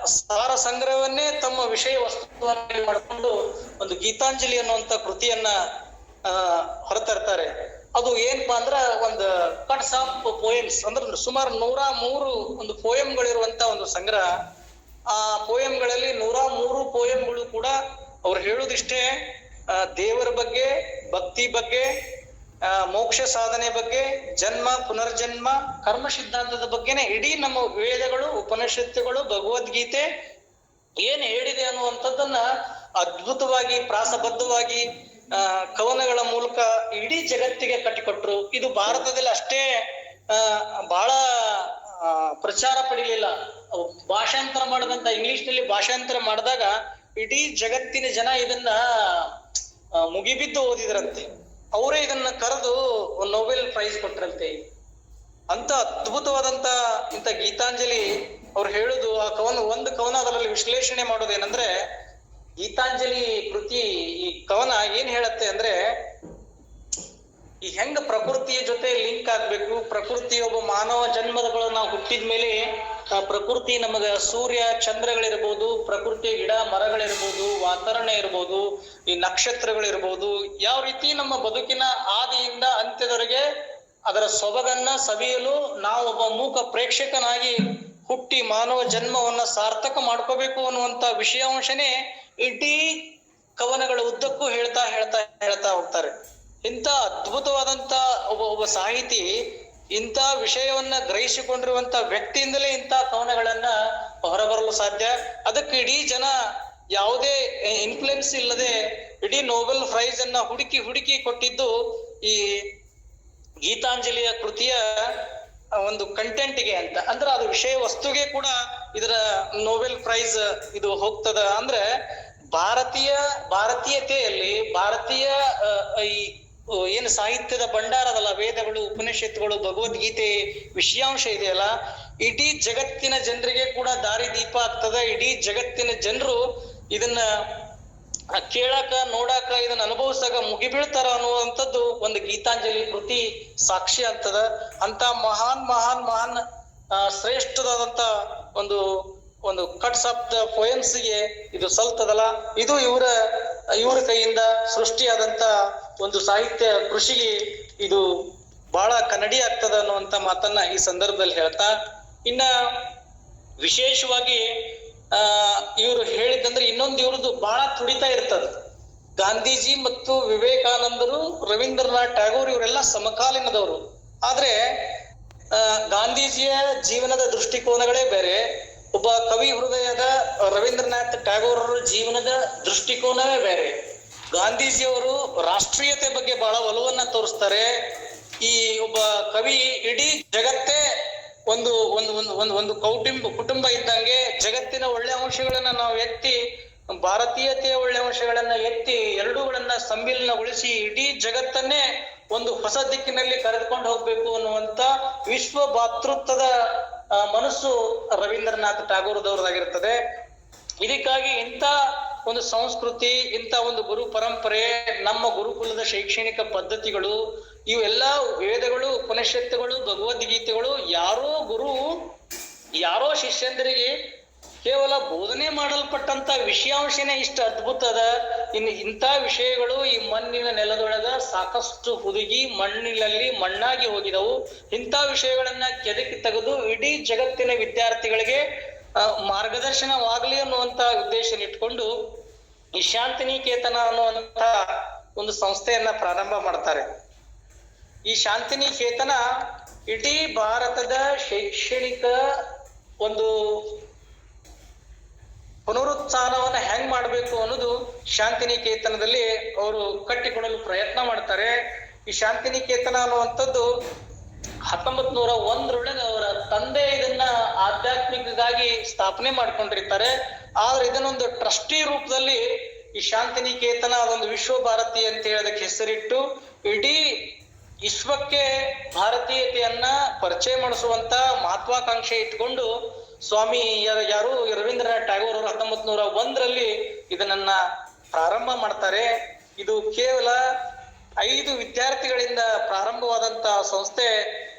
A: ಸಾರ ಸಂಗ್ರಹವನ್ನೇ ತಮ್ಮ ವಿಷಯ ವಸ್ತುವನ್ನ ಮಾಡಿಕೊಂಡು ಒಂದು ಗೀತಾಂಜಲಿ ಅನ್ನುವಂತ ಕೃತಿಯನ್ನ ಹೊರತರ್ತಾರೆ. ಅದು ಏನಪ್ಪಾ ಅಂದ್ರ ಒಂದು ಕಟ್ಸ್ ಆಫ್ ಪೋಯಮ್ಸ್ ಅಂದ್ರೆ ಸುಮಾರು ನೂರ ಮೂರು ಒಂದು ಪೋಯಮ್ಗಳಿರುವಂತ ಒಂದು ಸಂಗ್ರಹ. ಆ ಪೋಯಂಗಳಲ್ಲಿ ನೂರ ಮೂರು ಪೋಯಂಗಳು ಕೂಡ ಅವ್ರು ಹೇಳುದಿಷ್ಟೇ ದೇವರ ಬಗ್ಗೆ, ಭಕ್ತಿ ಬಗ್ಗೆ ಮೋಕ್ಷ ಸಾಧನೆ ಬಗ್ಗೆ, ಜನ್ಮ, ಪುನರ್ಜನ್ಮ, ಕರ್ಮ ಸಿದ್ಧಾಂತದ ಬಗ್ಗೆನೆ ಇಡೀ ನಮ್ಮ ವೇದಗಳು, ಉಪನಿಷತ್ತುಗಳು, ಭಗವದ್ಗೀತೆ ಏನ್ ಹೇಳಿದೆ ಅನ್ನುವಂಥದ್ದನ್ನ ಅದ್ಭುತವಾಗಿ, ಪ್ರಾಸಬದ್ಧವಾಗಿ ಕವನಗಳ ಮೂಲಕ ಇಡೀ ಜಗತ್ತಿಗೆ ಕಟ್ಟಿಕೊಟ್ರು. ಇದು ಭಾರತದಲ್ಲಿ ಅಷ್ಟೇ ಬಹಳ ಪ್ರಚಾರ ಪಡಿಲಿಲ್ಲ. ಭಾಷಾಂತರ ಮಾಡದಂತ ಇಂಗ್ಲಿಷ್ನಲ್ಲಿ ಭಾಷಾಂತರ ಮಾಡಿದಾಗ ಇಡೀ ಜಗತ್ತಿನ ಜನ ಇದನ್ನ ಮುಗಿಬಿದ್ದು ಓದಿದ್ರಂತೆ. ಅವರೇ ಇದನ್ನ ಕರೆದು ನೊಬೆಲ್ ಪ್ರೈಸ್ ಕೊಟ್ರಂತೆ. ಅಂತ ಅದ್ಭುತವಾದಂತ ಇಂಥ ಗೀತಾಂಜಲಿ ಅವ್ರು ಹೇಳುದು, ಆ ಕವನ, ಒಂದು ಕವನ ಅದರಲ್ಲಿ ವಿಶ್ಲೇಷಣೆ ಮಾಡೋದೇನಂದ್ರೆ, ಗೀತಾಂಜಲಿ ಕೃತಿ ಈ ಕವನ ಏನ್ ಹೇಳತ್ತೆ ಅಂದ್ರೆ ಈ ಹೆಂಗ ಪ್ರಕೃತಿಯ ಜೊತೆ ಲಿಂಕ್ ಆಗ್ಬೇಕು? ಪ್ರಕೃತಿ ಒಬ್ಬ ಮಾನವ ಜನ್ಮದಗಳು ನಾವು ಹುಟ್ಟಿದ ಮೇಲೆ ಪ್ರಕೃತಿ ನಮಗ ಸೂರ್ಯ ಚಂದ್ರಗಳಿರ್ಬೋದು ಪ್ರಕೃತಿ ಗಿಡ ಮರಗಳಿರ್ಬೋದು, ವಾತಾವರಣ ಇರ್ಬೋದು, ಈ ನಕ್ಷತ್ರಗಳಿರ್ಬೋದು, ಯಾವ ರೀತಿ ನಮ್ಮ ಬದುಕಿನ ಆದಿಯಿಂದ ಅಂತ್ಯದವರೆಗೆ ಅದರ ಸೊಬಗನ್ನ ಸವಿಯಲು ನಾವು ಒಬ್ಬ ಮೂಕ ಪ್ರೇಕ್ಷಕನಾಗಿ ಹುಟ್ಟಿ ಮಾನವ ಜನ್ಮವನ್ನ ಸಾರ್ಥಕ ಮಾಡ್ಕೋಬೇಕು ಅನ್ನುವಂತ ವಿಷಯಾಂಶನೇ ಇಡೀ ಕವನಗಳ ಉದ್ದಕ್ಕೂ ಹೇಳ್ತಾ ಹೇಳ್ತಾ ಹೇಳ್ತಾ ಹೋಗ್ತಾರೆ. ಇಂಥ ಅದ್ಭುತವಾದಂತ ಒಬ್ಬ ಒಬ್ಬ ಸಾಹಿತಿ ಇಂಥ ವಿಷಯವನ್ನ ಗ್ರಹಿಸಿಕೊಂಡಿರುವಂತ ವ್ಯಕ್ತಿಯಿಂದಲೇ ಇಂಥ ಕವನಗಳನ್ನ ಹೊರಬರಲು ಸಾಧ್ಯ. ಅದಕ್ಕೆ ಇಡೀ ಜನ ಯಾವುದೇ ಇನ್ಫ್ಲುಯೆನ್ಸ್ ಇಲ್ಲದೆ ಇಡೀ ನೋಬೆಲ್ ಪ್ರೈಸ್ ಅನ್ನ ಹುಡುಕಿ ಹುಡುಕಿ ಕೊಟ್ಟಿದ್ದು ಈ ಗೀತಾಂಜಲಿಯ ಕೃತಿಯ ಒಂದು ಕಂಟೆಂಟ್ಗೆ ಅಂತ. ಅಂದ್ರೆ ಅದು ವಿಷಯ ವಸ್ತುಗೆ ಕೂಡ ಇದರ ನೋಬೆಲ್ ಪ್ರೈಸ್ ಇದು ಹೋಗ್ತದ. ಅಂದ್ರೆ ಭಾರತೀಯ ಭಾರತೀಯತೆಯಲ್ಲಿ ಭಾರತೀಯ ಈ ಏನು ಸಾಹಿತ್ಯದ ಭಂಡಾರದಲ್ಲ, ವೇದಗಳು, ಉಪನಿಷತ್ತುಗಳು, ಭಗವದ್ಗೀತೆ, ವಿಷಯಾಂಶ ಇದೆಯಲ್ಲ? ಇಡೀ ಜಗತ್ತಿನ ಜನರಿಗೆ ಕೂಡ ದಾರಿ ದೀಪ ಆಗ್ತದ. ಇಡೀ ಜಗತ್ತಿನ ಜನರು ಇದನ್ನ ಕೇಳಾಕ, ನೋಡಾಕ, ಇದನ್ನ ಅನುಭವಿಸಾಗ ಮುಗಿಬೀಳ್ತಾರ ಅನ್ನುವಂಥದ್ದು ಒಂದು ಗೀತಾಂಜಲಿ ಕೃತಿ ಸಾಕ್ಷಿ ಆಗ್ತದ ಅಂತ ಮಹಾನ್ ಮಹಾನ್ ಮಹಾನ್ ಶ್ರೇಷ್ಠದಾದಂತ ಒಂದು ಒಂದು ಕಟ್ಸ್ ಆಫ್ ದ ಗೆ ಇದು ಸಲ್ತದಲ್ಲ. ಇದು ಇವರ ಇವರ ಕೈಯಿಂದ ಸೃಷ್ಟಿಯಾದಂತ ಒಂದು ಸಾಹಿತ್ಯ ಕೃಷಿಗೆ ಇದು ಬಹಳ ಕನ್ನಡಿ ಆಗ್ತದ ಅನ್ನುವಂತ ಮಾತನ್ನ ಈ ಸಂದರ್ಭದಲ್ಲಿ ಹೇಳ್ತಾ, ಇನ್ನ ವಿಶೇಷವಾಗಿ, ಆ, ಇವರು ಹೇಳಿದಂದ್ರೆ ಇನ್ನೊಂದು ಇವ್ರದ್ದು ಬಹಳ ತುಡಿತಾ ಇರ್ತದ. ಗಾಂಧೀಜಿ ಮತ್ತು ವಿವೇಕಾನಂದರು, ರವೀಂದ್ರನಾಥ್ ಟ್ಯಾಗೋರ್ ಇವರೆಲ್ಲ ಸಮಕಾಲೀನದವರು. ಆದ್ರೆ ಗಾಂಧೀಜಿಯ ಜೀವನದ ದೃಷ್ಟಿಕೋನಗಳೇ ಬೇರೆ. ಒಬ್ಬ ಕವಿ ಹೃದಯದ ರವೀಂದ್ರನಾಥ್ ಟ್ಯಾಗೋರ್ ಅವರ ಜೀವನದ ದೃಷ್ಟಿಕೋನವೇ ಬೇರೆ. ಗಾಂಧೀಜಿಯವರು ರಾಷ್ಟ್ರೀಯತೆ ಬಗ್ಗೆ ಬಹಳ ಒಲವನ್ನ ತೋರಿಸ್ತಾರೆ. ಈ ಒಬ್ಬ ಕವಿ ಇಡೀ ಜಗತ್ತೇ ಒಂದು ಒಂದು ಒಂದು ಒಂದು ಒಂದು ಕೌಟುಂಬ, ಕುಟುಂಬ ಇದ್ದಂಗೆ ಜಗತ್ತಿನ ಒಳ್ಳೆ ಅಂಶಗಳನ್ನ ನಾವು ಎತ್ತಿ, ಭಾರತೀಯತೆಯ ಒಳ್ಳೆ ಅಂಶಗಳನ್ನ ಎತ್ತಿ, ಎರಡೂಗಳನ್ನ ಸಮ್ಮಿಲನಗೊಳಿಸಿ ಇಡೀ ಜಗತ್ತನ್ನೇ ಒಂದು ಹೊಸ ದಿಕ್ಕಿನಲ್ಲಿ ಕರೆದುಕೊಂಡು ಹೋಗ್ಬೇಕು ಅನ್ನುವಂತ ವಿಶ್ವ ಭಾತೃತ್ವದ ಮನಸ್ಸು ರವೀಂದ್ರನಾಥ್ ಟಾಗೋರ್ದವ್ರದಾಗಿರ್ತದೆ ಇದಕ್ಕಾಗಿ ಇಂಥ ಒಂದು ಸಂಸ್ಕೃತಿ, ಇಂಥ ಒಂದು ಗುರು ಪರಂಪರೆ, ನಮ್ಮ ಗುರುಕುಲದ ಶೈಕ್ಷಣಿಕ ಪದ್ಧತಿಗಳು ಇವೆಲ್ಲ ವೇದಗಳು, ಉಪನಿಷತ್ತುಗಳು, ಭಗವದ್ಗೀತೆಗಳು, ಯಾರೋ ಗುರು, ಯಾರೋ ಶಿಷ್ಯಂದರಿಗೆ ಕೇವಲ ಬೋಧನೆ ಮಾಡಲ್ಪಟ್ಟಂತ ವಿಷಯಾಂಶನೇ ಇಷ್ಟು ಅದ್ಭುತ ಅದ. ಇನ್ನು ಇಂಥ ವಿಷಯಗಳು ಈ ಮಣ್ಣಿನ ನೆಲದೊಳಗ ಸಾಕಷ್ಟು ಹುದುಗಿ ಮಣ್ಣಿನಲ್ಲಿ ಮಣ್ಣಾಗಿ ಹೋಗಿದವು. ಇಂಥ ವಿಷಯಗಳನ್ನ ಕೆದಕಿ ತೆಗೆದು ಇಡೀ ಜಗತ್ತಿನ ವಿದ್ಯಾರ್ಥಿಗಳಿಗೆ ಮಾರ್ಗದರ್ಶನವಾಗಲಿ ಅನ್ನುವಂತ ಉದ್ದೇಶ ಇಟ್ಕೊಂಡು ಈ ಶಾಂತಿನಿಕೇತನ ಅನ್ನುವಂತ ಒಂದು ಸಂಸ್ಥೆಯನ್ನ ಪ್ರಾರಂಭ ಮಾಡ್ತಾರೆ. ಈ ಶಾಂತಿನಿಕೇತನ ಇಡೀ ಭಾರತದ ಶೈಕ್ಷಣಿಕ ಒಂದು ಪುನರುತ್ಥಾನವನ್ನ ಹೆಂಗ್ ಮಾಡಬೇಕು ಅನ್ನೋದು ಶಾಂತಿನಿಕೇತನದಲ್ಲಿ ಅವರು ಕಟ್ಟಿಕೊಡಲು ಪ್ರಯತ್ನ ಮಾಡ್ತಾರೆ. ಈ ಶಾಂತಿನಿಕೇತನ ಅನ್ನುವಂಥದ್ದು ಹತ್ತೊಂಬತ್ ನೂರ ಒಂದರೊಳಗೆ ಅವರ ತಂದೆ ಇದನ್ನ ಆಧ್ಯಾತ್ಮಿಕಗಾಗಿ ಸ್ಥಾಪನೆ ಮಾಡ್ಕೊಂಡಿರ್ತಾರೆ. ಆದ್ರೆ ಇದನ್ನೊಂದು ಟ್ರಸ್ಟಿ ರೂಪದಲ್ಲಿ ಈ ಶಾಂತಿನಿಕೇತನ ಅದೊಂದು ವಿಶ್ವ ಭಾರತಿ ಅಂತ ಹೇಳೋದಕ್ಕೆ ಹೆಸರಿಟ್ಟು ಇಡೀ ವಿಶ್ವಕ್ಕೆ ಭಾರತೀಯತೆಯನ್ನ ಪರಿಚಯ ಮಾಡಿಸುವಂತ ಮಹತ್ವಾಕಾಂಕ್ಷೆ ಇಟ್ಕೊಂಡು ಸ್ವಾಮಿ ಯಾರು? ರವೀಂದ್ರನಾಥ್ ಟ್ಯಾಗೋರ್ ಅವರು ಹತ್ತೊಂಬತ್ ನೂರ ಒಂದರಲ್ಲಿ ಇದನ್ನ ಪ್ರಾರಂಭ ಮಾಡ್ತಾರೆ. ಇದು ಕೇವಲ ಐದು ವಿದ್ಯಾರ್ಥಿಗಳಿಂದ ಪ್ರಾರಂಭವಾದಂತ ಸಂಸ್ಥೆ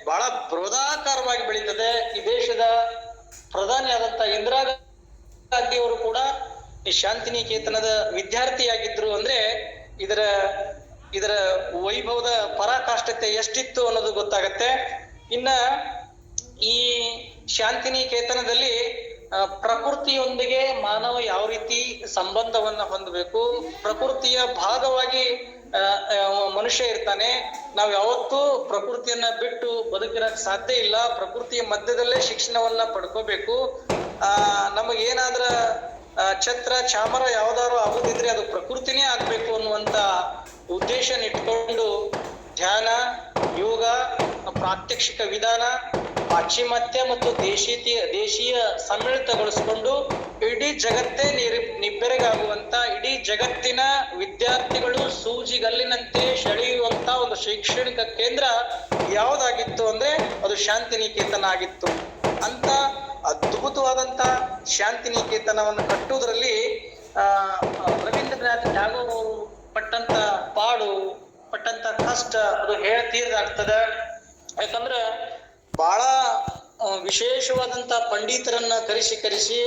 A: ಬಹಳ ಬೃಹದಾಕಾರವಾಗಿ ಬೆಳೀತದೆ. ಈ ದೇಶದ ಪ್ರಧಾನಿಯಾದಂತ ಇಂದಿರಾ ಗಾಂಧಿ ಅವರು ಕೂಡ ಈ ಶಾಂತಿನಿಕೇತನದ ವಿದ್ಯಾರ್ಥಿಯಾಗಿದ್ರು ಅಂದ್ರೆ ಇದರ ಇದರ ವೈಭವದ ಪರಾಕಾಷ್ಠತೆ ಎಷ್ಟಿತ್ತು ಅನ್ನೋದು ಗೊತ್ತಾಗತ್ತೆ. ಇನ್ನ ಈ ಶಾಂತಿನಿಕೇತನದಲ್ಲಿ ಪ್ರಕೃತಿಯೊಂದಿಗೆ ಮಾನವ ಯಾವ ರೀತಿ ಸಂಬಂಧವನ್ನ ಹೊಂದಬೇಕು, ಪ್ರಕೃತಿಯ ಭಾಗವಾಗಿ ಮನುಷ್ಯ ಇರ್ತಾನೆ, ನಾವು ಯಾವತ್ತೂ ಪ್ರಕೃತಿಯನ್ನ ಬಿಟ್ಟು ಬದುಕಿರಕ್ ಸಾಧ್ಯ ಇಲ್ಲ, ಪ್ರಕೃತಿಯ ಮಧ್ಯದಲ್ಲೇ ಶಿಕ್ಷಣವನ್ನ ಪಡ್ಕೋಬೇಕು, ಆ, ನಮಗೇನಾದ್ರ ಛತ್ರ, ಚಾಮರ ಯಾವ್ದಾದ್ರು ಆಗುದಿದ್ರೆ ಅದು ಪ್ರಕೃತಿನೇ ಆಗ್ಬೇಕು ಅನ್ನುವಂತ ಉದ್ದೇಶನ ಇಟ್ಕೊಂಡು ಧ್ಯಾನ, ಯೋಗ, ಪ್ರಾತ್ಯಕ್ಷಿಕ ವಿಧಾನ ಪಾಶ್ಚಿಮಾತ್ಯ ಮತ್ತು ದೇಶೀಯ ದೇಶೀಯ ಸಮ್ಮಿಳಿತಗೊಳಿಸಿಕೊಂಡು ಇಡೀ ಜಗತ್ತೇ ನಿರಿ ನಿಬ್ಬೆರಗಾಗುವಂತ, ಇಡೀ ಜಗತ್ತಿನ ವಿದ್ಯಾರ್ಥಿಗಳು ಸೂಜಿಗಲ್ಲಿನಂತೆ ಸೆಳೆಯುವಂತ ಒಂದು ಶೈಕ್ಷಣಿಕ ಕೇಂದ್ರ ಯಾವ್ದಾಗಿತ್ತು ಅಂದ್ರೆ ಅದು ಶಾಂತಿನಿಕೇತನ ಆಗಿತ್ತು. ಅಂತ ಅದ್ಭುತವಾದಂತ ಶಾಂತಿನಿಕೇತನವನ್ನು ಕಟ್ಟುವುದರಲ್ಲಿ, ಆ, ರವೀಂದ್ರನಾಥ್ ಟ್ಯಾಗೋರ್ ಅವರು ಪಟ್ಟಂತ ಪಾಡು, ಪಟ್ಟಂತ ಕಷ್ಟ ಅದು ಹೇಳ್ತೀರ್ದಾಗ್ತದ ಯಾಕಂದ್ರ ಬಹಳ ವಿಶೇಷವಾದಂತ ಪಂಡಿತರನ್ನ ಕರೆಸಿ ಕರೆಸಿ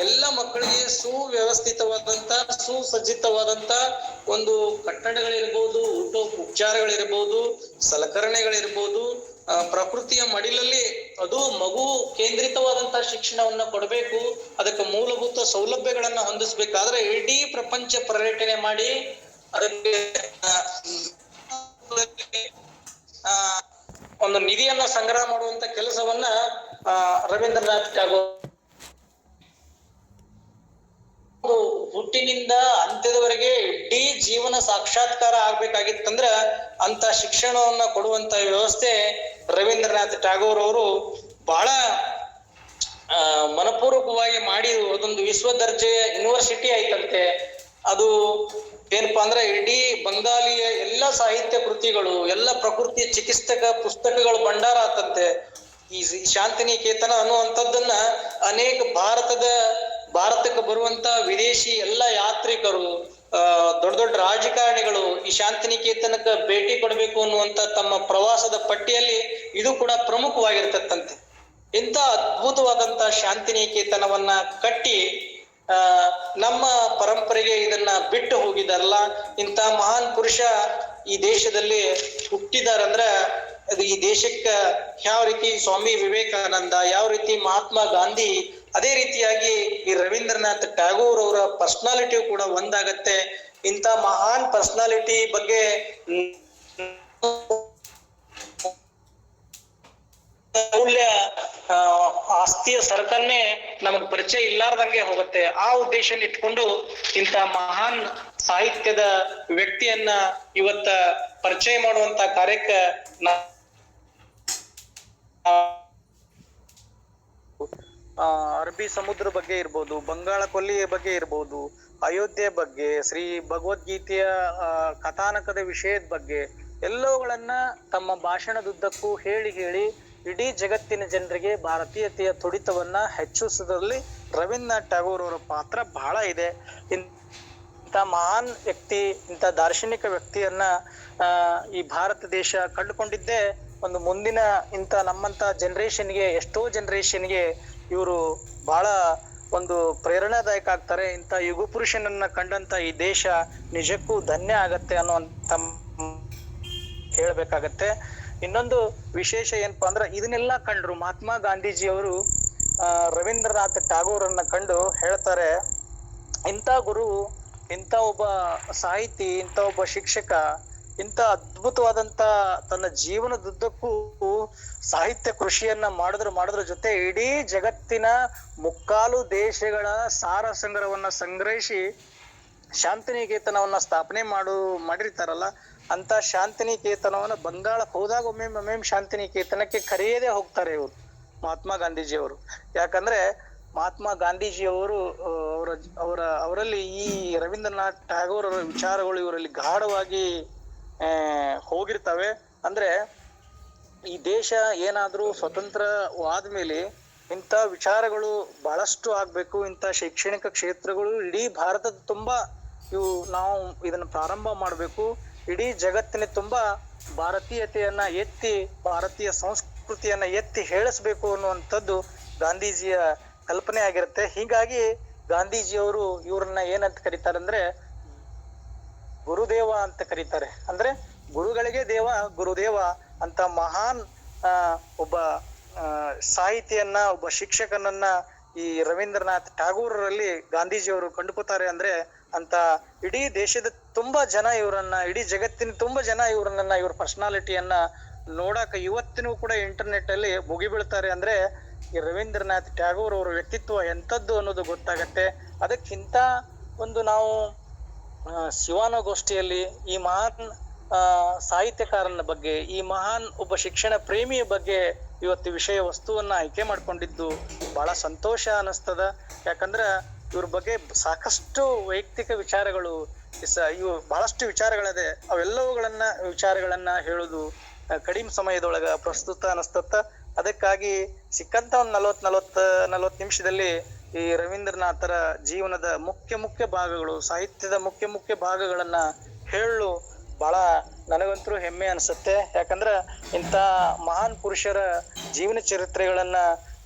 A: ಎಲ್ಲ ಮಕ್ಕಳಿಗೆ ಸುವ್ಯವಸ್ಥಿತವಾದಂತ ಸುಸಜ್ಜಿತವಾದಂತ ಒಂದು ಕಟ್ಟಡಗಳಿರ್ಬೋದು ಊಟ ಉಪಚಾರಗಳಿರ್ಬೋದು ಸಲಕರಣೆಗಳಿರ್ಬೋದು ಪ್ರಕೃತಿಯ ಮಡಿಲಲ್ಲಿ ಅದು ಮಗು ಕೇಂದ್ರಿತವಾದಂತಹ ಶಿಕ್ಷಣವನ್ನ ಕೊಡಬೇಕು ಅದಕ್ಕೆ ಮೂಲಭೂತ ಸೌಲಭ್ಯಗಳನ್ನ ಹೊಂದಿಸ್ಬೇಕಾದ್ರೆ ಇಡೀ ಪ್ರಪಂಚ ಪರ್ಯಟನೆ ಮಾಡಿ ಅದಕ್ಕೆ ಆ, ಒಂದು ನಿಧಿಯನ್ನ ಸಂಗ್ರಹ ಮಾಡುವಂತ ಕೆಲಸವನ್ನ ರವೀಂದ್ರನಾಥ್ ಟ್ಯಾಗೋರ್ ಹುಟ್ಟಿನಿಂದ ಅಂತ್ಯದವರೆಗೆ ಇಡೀ ಜೀವನ ಸಾಕ್ಷಾತ್ಕಾರ ಆಗ್ಬೇಕಾಗಿತ್ತಂದ್ರ ಅಂತ ಶಿಕ್ಷಣವನ್ನ ಕೊಡುವಂತ ವ್ಯವಸ್ಥೆ ರವೀಂದ್ರನಾಥ್ ಟ್ಯಾಗೋರ್ ಅವರು ಬಹಳ ಮನಪೂರ್ವಕವಾಗಿ ಮಾಡಿ ಅದೊಂದು ವಿಶ್ವ ದರ್ಜೆಯ ಯೂನಿವರ್ಸಿಟಿ ಆಯ್ತಂತೆ. ಅದು ಏನಪ್ಪಾ ಅಂದ್ರೆ ಇಡೀ ಬಂಗಾಲಿಯ ಎಲ್ಲ ಸಾಹಿತ್ಯ ಕೃತಿಗಳು, ಎಲ್ಲ ಪ್ರಕೃತಿ ಚಿಕಿತ್ಸಕ ಪುಸ್ತಕಗಳು ಭಂಡಾರ ಆತಂತೆ. ಈ ಶಾಂತಿನಿಕೇತನ ಅನ್ನುವಂಥದ್ದನ್ನ ಅನೇಕ ಭಾರತದ, ಭಾರತಕ್ಕೆ ಬರುವಂತ ವಿದೇಶಿ ಎಲ್ಲ ಯಾತ್ರಿಕರು ದೊಡ್ಡ ದೊಡ್ಡ ರಾಜಕಾರಣಿಗಳು ಈ ಶಾಂತಿನಿಕೇತನಕ್ಕೆ ಭೇಟಿ ಕೊಡಬೇಕು ಅನ್ನುವಂತ ತಮ್ಮ ಪ್ರವಾಸದ ಪಟ್ಟಿಯಲ್ಲಿ ಇದು ಕೂಡ ಪ್ರಮುಖವಾಗಿರ್ತಕ್ಕಂತೆ. ಇಂಥ ಅದ್ಭುತವಾದಂತ ಶಾಂತಿನಿಕೇತನವನ್ನ ಕಟ್ಟಿ ನಮ್ಮ ಪರಂಪರೆಗೆ ಇದನ್ನ ಬಿಟ್ಟು ಹೋಗಿದಾರಲ್ಲ ಇಂಥ ಮಹಾನ್ ಪುರುಷ ಈ ದೇಶದಲ್ಲಿ ಹುಟ್ಟಿದಾರಂದ್ರ ಅದು ಈ ದೇಶಕ್ಕ ಯಾವ ರೀತಿ ಸ್ವಾಮಿ ವಿವೇಕಾನಂದ ಯಾವ ರೀತಿ ಮಹಾತ್ಮ ಗಾಂಧಿ ಅದೇ ರೀತಿಯಾಗಿ ಈ ರವೀಂದ್ರನಾಥ್ ಟ್ಯಾಗೋರ್ ಅವರ ಪರ್ಸನಾಲಿಟಿ ಕೂಡ ಒಂದಾಗತ್ತೆ ಇಂಥ ಮಹಾನ್ ಪರ್ಸನಾಲಿಟಿ ಬಗ್ಗೆ ಮೌಲ್ಯ ಆಸ್ತಿಯ ಸರಕನ್ನೇ ನಮಗ್ ಪರಿಚಯ ಇಲ್ಲಾರ್ದಂಗೆ ಹೋಗುತ್ತೆ. ಆ ಉದ್ದೇಶ ಇಟ್ಕೊಂಡು ಇಂತ ಮಹಾನ್ ಸಾಹಿತ್ಯದ ವ್ಯಕ್ತಿಯನ್ನ ಇವತ್ತ ಪರಿಚಯ ಮಾಡುವಂತ ಕಾರ್ಯಕ್ಕ ಅರಬ್ಬಿ ಸಮುದ್ರ ಬಗ್ಗೆ ಇರ್ಬೋದು, ಬಂಗಾಳ ಕೊಲ್ಲಿಯ ಬಗ್ಗೆ ಇರ್ಬೋದು, ಅಯೋಧ್ಯೆ ಬಗ್ಗೆ, ಶ್ರೀ ಭಗವದ್ಗೀತೆಯ ಕಥಾನಕದ ವಿಷಯದ ಬಗ್ಗೆ ಎಲ್ಲವುಗಳನ್ನ ತಮ್ಮ ಭಾಷಣದುದ್ದಕ್ಕೂ ಹೇಳಿ ಹೇಳಿ ಇಡೀ ಜಗತ್ತಿನ ಜನರಿಗೆ ಭಾರತೀಯತೆಯ ತುಡಿತವನ್ನ ಹೆಚ್ಚಿಸುವುದರಲ್ಲಿ ರವೀಂದ್ರನಾಥ್ ಟ್ಯಾಗೋರ್ ಅವರ ಪಾತ್ರ ಬಹಳ ಇದೆ. ಇಂಥ ಮಹಾನ್ ವ್ಯಕ್ತಿ, ಇಂಥ ದಾರ್ಶನಿಕ ವ್ಯಕ್ತಿಯನ್ನ ಈ ಭಾರತ ದೇಶ ಕಂಡುಕೊಂಡಿದ್ದೇ ಒಂದು ಮುಂದಿನ ಇಂಥ ನಮ್ಮಂತ ಜನರೇಷನ್ಗೆ ಎಷ್ಟೋ ಜನರೇಷನ್ಗೆ ಇವರು ಬಹಳ ಒಂದು ಪ್ರೇರಣಾದಾಯಕ ಆಗ್ತಾರೆ. ಇಂಥ ಯುಗ ಪುರುಷನನ್ನ ಕಂಡಂತ ಈ ದೇಶ ನಿಜಕ್ಕೂ ಧನ್ಯ ಆಗತ್ತೆ ಅನ್ನುವಂತ ಹೇಳ್ಬೇಕಾಗತ್ತೆ. ಇನ್ನೊಂದು ವಿಶೇಷ ಏನಪ್ಪಾ ಅಂದ್ರೆ ಇದನ್ನೆಲ್ಲ ಕಂಡ್ರು ಮಹಾತ್ಮ ಗಾಂಧೀಜಿ ಅವರು ರವೀಂದ್ರನಾಥ್ ಟಾಗೋರನ್ನ ಕಂಡು ಹೇಳ್ತಾರೆ, ಇಂಥ ಗುರು, ಇಂಥ ಒಬ್ಬ ಸಾಹಿತಿ, ಇಂಥ ಒಬ್ಬ ಶಿಕ್ಷಕ, ಇಂಥ ಅದ್ಭುತವಾದಂತ ತನ್ನ ಜೀವನದುದ್ದಕ್ಕೂ ಸಾಹಿತ್ಯ ಕೃಷಿಯನ್ನ ಮಾಡಿದ್ರ, ಮಾಡೋದ್ರ ಜೊತೆ ಇಡೀ ಜಗತ್ತಿನ ಮುಕ್ಕಾಲು ದೇಶಗಳ ಸಾರ ಸಂಗ್ರಹವನ್ನ ಸಂಗ್ರಹಿಸಿ ಶಾಂತಿನಿಕೇತನವನ್ನ ಸ್ಥಾಪನೆ ಮಾಡು, ಮಾಡಿರ್ತಾರಲ್ಲ ಅಂತ ಶಾಂತಿನಿಕೇತನವನ್ನು ಬಂಗಾಳ ಹೋದಾಗ ಒಮ್ಮೆ ಒಮ್ಮೆ ಶಾಂತಿನಿಕೇತನಕ್ಕೆ ಕರೆಯದೇ ಹೋಗ್ತಾರೆ ಇವರು ಮಹಾತ್ಮ ಗಾಂಧೀಜಿಯವರು. ಯಾಕಂದ್ರೆ ಮಹಾತ್ಮ ಗಾಂಧೀಜಿಯವರು ಅವರು ಅವರ ಅವರ, ಅವರಲ್ಲಿ ಈ ರವೀಂದ್ರನಾಥ್ ಟ್ಯಾಗೋರ್ ಅವರ ವಿಚಾರಗಳು ಇವರಲ್ಲಿ ಗಾಢವಾಗಿ ಹೋಗಿರ್ತವೆ. ಅಂದ್ರೆ ಈ ದೇಶ ಏನಾದ್ರೂ ಸ್ವತಂತ್ರವಾದ್ಮೇಲೆ ಇಂಥ ವಿಚಾರಗಳು ಬಹಳಷ್ಟು ಆಗ್ಬೇಕು, ಇಂಥ ಶೈಕ್ಷಣಿಕ ಕ್ಷೇತ್ರಗಳು ಇಡೀ ಭಾರತದ ತುಂಬಾ ಇವು ನಾವು ಇದನ್ನು ಪ್ರಾರಂಭ ಮಾಡಬೇಕು. ಇಡೀ ಜಗತ್ತಿನ ತುಂಬಾ ಭಾರತೀಯತೆಯನ್ನ ಎತ್ತಿ, ಭಾರತೀಯ ಸಂಸ್ಕೃತಿಯನ್ನ ಎತ್ತಿ ಹೇಳಿಸ್ಬೇಕು ಅನ್ನುವಂಥದ್ದು ಗಾಂಧೀಜಿಯ ಕಲ್ಪನೆ ಆಗಿರುತ್ತೆ. ಹೀಗಾಗಿ ಗಾಂಧೀಜಿಯವರು ಇವ್ರನ್ನ ಏನಂತ ಕರೀತಾರೆ ಅಂದ್ರೆ, ಗುರುದೇವ ಅಂತ ಕರೀತಾರೆ. ಅಂದ್ರೆ ಗುರುಗಳಿಗೆ ದೇವ, ಗುರುದೇವ ಅಂತ ಮಹಾನ್ ಒಬ್ಬ ಸಾಹಿತಿಯನ್ನ, ಒಬ್ಬ ಶಿಕ್ಷಕನನ್ನ ಈ ರವೀಂದ್ರನಾಥ್ ಟಾಗೂರರಲ್ಲಿ ಗಾಂಧೀಜಿಯವರು ಕಂಡುಕೋತಾರೆ ಅಂದ್ರೆ ಅಂತ ಇಡೀ ದೇಶದ ತುಂಬಾ ಜನ ಇವರನ್ನ, ಇಡೀ ಜಗತ್ತಿನ ತುಂಬಾ ಜನ ಇವ್ರನ್ನ, ಇವ್ರ ಪರ್ಸನಾಲಿಟಿಯನ್ನ ನೋಡಾಕ ಇವತ್ತಿನೂ ಕೂಡ ಇಂಟರ್ನೆಟ್ ಅಲ್ಲಿ ಮುಗಿಬೀಳ್ತಾರೆ ಅಂದ್ರೆ ಈ ರವೀಂದ್ರನಾಥ್ ಟ್ಯಾಗೋರ್ ಅವರ ವ್ಯಕ್ತಿತ್ವ ಎಂಥದ್ದು ಅನ್ನೋದು ಗೊತ್ತಾಗತ್ತೆ. ಅದಕ್ಕಿಂತ ಒಂದು ನಾವು ಶಿವಾನಗೋಷ್ಠಿಯಲ್ಲಿ ಈ ಮಹಾನ್ ಸಾಹಿತ್ಯಕಾರನ ಬಗ್ಗೆ, ಈ ಮಹಾನ್ ಒಬ್ಬ ಶಿಕ್ಷಣ ಪ್ರೇಮಿಯ ಬಗ್ಗೆ ಇವತ್ತು ವಿಷಯ ವಸ್ತುವನ್ನ ಆಯ್ಕೆ ಮಾಡ್ಕೊಂಡಿದ್ದು ಬಹಳ ಸಂತೋಷ ಅನಿಸ್ತದ ಯಾಕಂದ್ರ ಇವ್ರ ಬಗ್ಗೆ ಸಾಕಷ್ಟು ವೈಯಕ್ತಿಕ ವಿಚಾರಗಳು ಇವು ಬಹಳಷ್ಟು ವಿಚಾರಗಳಿದೆ. ಅವೆಲ್ಲವುಗಳನ್ನ ವಿಚಾರಗಳನ್ನ ಹೇಳುದು ಕಡಿಮೆ ಸಮಯದೊಳಗ ಪ್ರಸ್ತುತ ಅನಸ್ತತ್ತ. ಅದಕ್ಕಾಗಿ ಸಿಕ್ಕಂತ ಒಂದ್ ನಲವತ್ ನಲವತ್ತ ನಲವತ್ ನಿಮಿಷದಲ್ಲಿ ಈ ರವೀಂದ್ರನಾಥರ ಜೀವನದ ಮುಖ್ಯ ಮುಖ್ಯ ಭಾಗಗಳು, ಸಾಹಿತ್ಯದ ಮುಖ್ಯ ಮುಖ್ಯ ಭಾಗಗಳನ್ನ ಹೇಳಲು ಬಹಳ ನನಗಂತರೂ ಹೆಮ್ಮೆ ಅನ್ಸುತ್ತೆ. ಯಾಕಂದ್ರ ಇಂಥ ಮಹಾನ್ ಪುರುಷರ ಜೀವನ ಚರಿತ್ರೆಗಳನ್ನ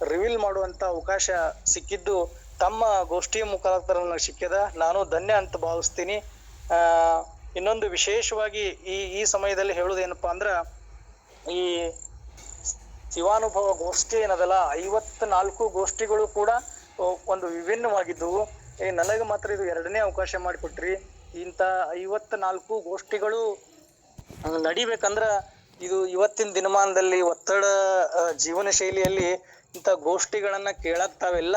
A: ರಿವೀಲ್ ಮಾಡುವಂತ ಅವಕಾಶ ಸಿಕ್ಕಿದ್ದು ತಮ್ಮ ಗೋಷ್ಠಿಯ ಮುಖಾಂತರ ನನಗೆ ಸಿಕ್ಕಿದ. ನಾನು ಧನ್ಯ ಅಂತ ಭಾವಿಸ್ತೀನಿ. ಇನ್ನೊಂದು ವಿಶೇಷವಾಗಿ ಈ ಈ ಸಮಯದಲ್ಲಿ ಹೇಳುದೇನಪ್ಪ ಅಂದ್ರ, ಈ ಶಿವಾನುಭವ ಗೋಷ್ಠಿ ಏನದಲ್ಲ, ಐವತ್ನಾಲ್ಕು ಗೋಷ್ಠಿಗಳು ಕೂಡ ಒಂದು ವಿಭಿನ್ನವಾಗಿದ್ದವು. ಏ, ನನಗೆ ಮಾತ್ರ ಇದು ಎರಡನೇ ಅವಕಾಶ ಮಾಡಿಕೊಟ್ರಿ. ಇಂಥ ಐವತ್ನಾಲ್ಕು ಗೋಷ್ಠಿಗಳು ನಡಿಬೇಕಂದ್ರ, ಇದು ಇವತ್ತಿನ ದಿನಮಾನದಲ್ಲಿ ಒತ್ತಡ ಜೀವನ ಶೈಲಿಯಲ್ಲಿ ಇಂಥ ಗೋಷ್ಠಿಗಳನ್ನ ಕೇಳಕ್ ತಾವೆಲ್ಲ,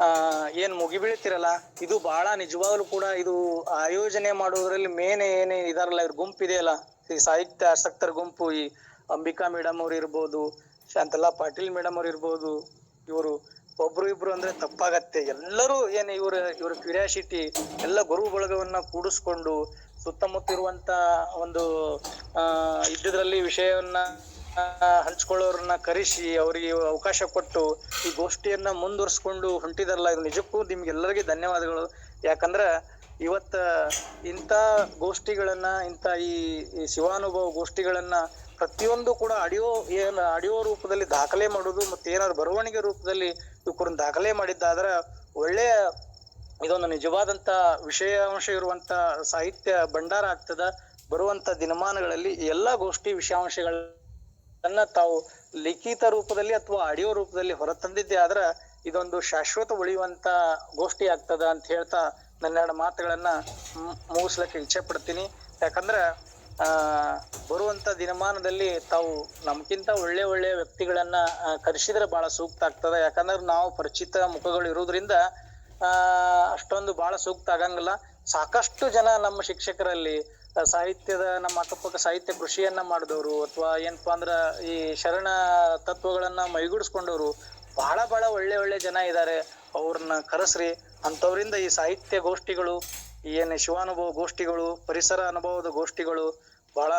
A: ಆ, ಏನ್ ಮುಗಿಬೀಳ್ತಿರಲ್ಲ? ಇದು ಬಹಳ ನಿಜವಾಗ್ಲೂ ಕೂಡ ಇದು ಆಯೋಜನೆ ಮಾಡೋದ್ರಲ್ಲಿ ಮೇನ್ ಏನೇ ಇದಾರಲ್ಲ, ಇವ್ರ ಗುಂಪು ಇದೆಯಲ್ಲ? ಈ ಸಾಹಿತ್ಯ ಆಸಕ್ತರ ಗುಂಪು, ಈ ಅಂಬಿಕಾ ಮೇಡಮ್ ಅವ್ರು ಇರ್ಬೋದು, ಶಾಂತಲಾ ಪಾಟೀಲ್ ಮೇಡಮ್ ಅವ್ರು ಇರ್ಬೋದು, ಇವರು ಒಬ್ರು ಇಬ್ರು ಅಂದ್ರೆ ತಪ್ಪಾಗತ್ತೆ. ಎಲ್ಲರೂ ಏನ್ ಇವ್ರ ಇವ್ರ ಕ್ಯೂರಿಯಾಸಿಟಿ ಎಲ್ಲ ಗುರು ಬಳಗವನ್ನ ಕೂಡಿಸ್ಕೊಂಡು ಸುತ್ತಮುತ್ತ ಇರುವಂತ ಒಂದು, ಆ, ಇದ್ದಿದ್ರಲ್ಲಿ ವಿಷಯವನ್ನ ಹಂಚ್ಕೊಳ್ಳೋರನ್ನ ಕರೆಸಿ ಅವರಿಗೆ ಅವಕಾಶ ಕೊಟ್ಟು ಈ ಗೋಷ್ಠಿಯನ್ನ ಮುಂದುವರ್ಸ್ಕೊಂಡು ಹೊಂಟಿದಾರಲ್ಲ, ಇದು ನಿಜಕ್ಕೂ ನಿಮ್ಗೆಲ್ಲರಿಗೆ ಧನ್ಯವಾದಗಳು. ಯಾಕಂದ್ರ ಇವತ್ತ ಇಂಥ ಗೋಷ್ಠಿಗಳನ್ನ, ಇಂಥ ಈ ಶಿವಾನುಭವ ಗೋಷ್ಠಿಗಳನ್ನ ಪ್ರತಿಯೊಂದು ಕೂಡ ಆಡಿಯೋ ಏನ್, ಆಡಿಯೋ ರೂಪದಲ್ಲಿ ದಾಖಲೆ ಮಾಡೋದು ಮತ್ತೆ ಏನಾದ್ರು ಬರವಣಿಗೆ ರೂಪದಲ್ಲಿ ಇವ್ರನ್ನ ದಾಖಲೆ ಮಾಡಿದ್ದಾದ್ರ ಒಳ್ಳೆಯ ಇದೊಂದು ನಿಜವಾದಂತ ವಿಷಯಾಂಶ ಇರುವಂತ ಸಾಹಿತ್ಯ ಭಂಡಾರ ಆಗ್ತದ. ಬರುವಂತ ದಿನಮಾನಗಳಲ್ಲಿ ಎಲ್ಲ ಗೋಷ್ಠಿ ವಿಷಯಾಂಶಗಳನ್ನ ತಾವು ಲಿಖಿತ ರೂಪದಲ್ಲಿ ಅಥವಾ ಆಡಿಯೋ ರೂಪದಲ್ಲಿ ಹೊರತಂದಿದ್ದೆ. ಆದ್ರ ಇದೊಂದು ಶಾಶ್ವತ ಉಳಿಯುವಂತ ಗೋಷ್ಠಿ ಆಗ್ತದ ಅಂತ ಹೇಳ್ತಾ ನನ್ನೆರಡು ಮಾತುಗಳನ್ನ ಮುಗಿಸ್ಲಕ್ಕೆ ಇಚ್ಛೆ ಪಡ್ತೀನಿ. ಯಾಕಂದ್ರ, ಆ, ಬರುವಂತ ದಿನಮಾನದಲ್ಲಿ ತಾವು ನಮ್ಗಿಂತ ಒಳ್ಳೆ ಒಳ್ಳೆ ವ್ಯಕ್ತಿಗಳನ್ನ ಕರೆಸಿದ್ರೆ ಬಹಳ ಸೂಕ್ತ ಆಗ್ತದ. ಯಾಕಂದ್ರೆ ನಾವು ಪರಿಚಿತ ಮುಖಗಳು ಇರೋದ್ರಿಂದ ಆ, ಅಷ್ಟೊಂದು ಬಹಳ ಸೂಕ್ತ ಆಗಂಗಿಲ್ಲ. ಸಾಕಷ್ಟು ಜನ ನಮ್ಮ ಶಿಕ್ಷಕರಲ್ಲಿ ಸಾಹಿತ್ಯದ ನಮ್ಮ ಅಕ್ಕಪಕ್ಕ ಸಾಹಿತ್ಯ ಕೃಷಿಯನ್ನ ಮಾಡಿದವರು ಅಥವಾ ಏನಪ್ಪಾ ಅಂದ್ರ ಈ ಶರಣ ತತ್ವಗಳನ್ನ ಮೈಗೂಡಿಸ್ಕೊಂಡವರು ಬಹಳ ಬಹಳ ಒಳ್ಳೆ ಒಳ್ಳೆ ಜನ ಇದ್ದಾರೆ ಅವ್ರನ್ನ ಕರೆಸ್ರಿ ಅಂಥವರಿಂದ ಈ ಸಾಹಿತ್ಯ ಗೋಷ್ಠಿಗಳು ಏನ್ ಶಿವಾನುಭವ ಗೋಷ್ಠಿಗಳು, ಪರಿಸರ ಅನುಭವದ ಗೋಷ್ಠಿಗಳು ಬಹಳ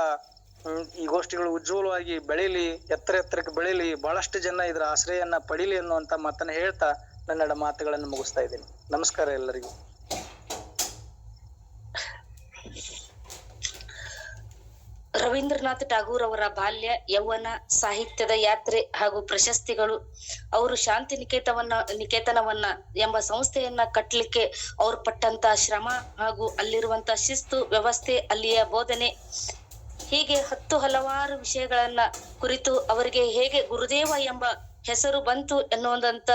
A: ಈ ಗೋಷ್ಠಿಗಳು ಉಜ್ವಲವಾಗಿ ಬೆಳೀಲಿ, ಎತ್ತರ ಎತ್ತರಕ್ಕೆ ಬೆಳೀಲಿ, ಬಹಳಷ್ಟು ಜನ ಇದ್ರ ಆಶ್ರಯನ್ನ ಪಡೀಲಿ ಅನ್ನುವಂತ ಮಾತನ್ನ ಹೇಳ್ತಾ ನನ್ನೆಡ ಮಾತುಗಳನ್ನು ಮುಗಿಸ್ತಾ ಇದ್ದೀನಿ. ನಮಸ್ಕಾರ ಎಲ್ಲರಿಗೂ.
B: ರವೀಂದ್ರನಾಥ್ ಟಾಗೂರ್ ಅವರ ಬಾಲ್ಯ, ಯೌವನ ಸಾಹಿತ್ಯದ ಯಾತ್ರೆ ಹಾಗೂ ಪ್ರಶಸ್ತಿಗಳು, ಅವರು ಶಾಂತಿ ನಿಕೇತವನ್ನ ನಿಕೇತನವನ್ನ ಎಂಬ ಸಂಸ್ಥೆಯನ್ನ ಕಟ್ಟಲಿಕ್ಕೆ ಅವ್ರು ಪಟ್ಟಂತ ಶ್ರಮ ಹಾಗೂ ಅಲ್ಲಿರುವಂತ ಶಿಸ್ತು ವ್ಯವಸ್ಥೆ, ಅಲ್ಲಿಯ ಬೋಧನೆ. ಹೀಗೆ ಹತ್ತು ಹಲವಾರು ವಿಷಯಗಳನ್ನ ಕುರಿತು ಅವರಿಗೆ ಹೇಗೆ ಗುರುದೇವ ಎಂಬ ಹೆಸರು ಬಂತು ಎನ್ನುವಂತ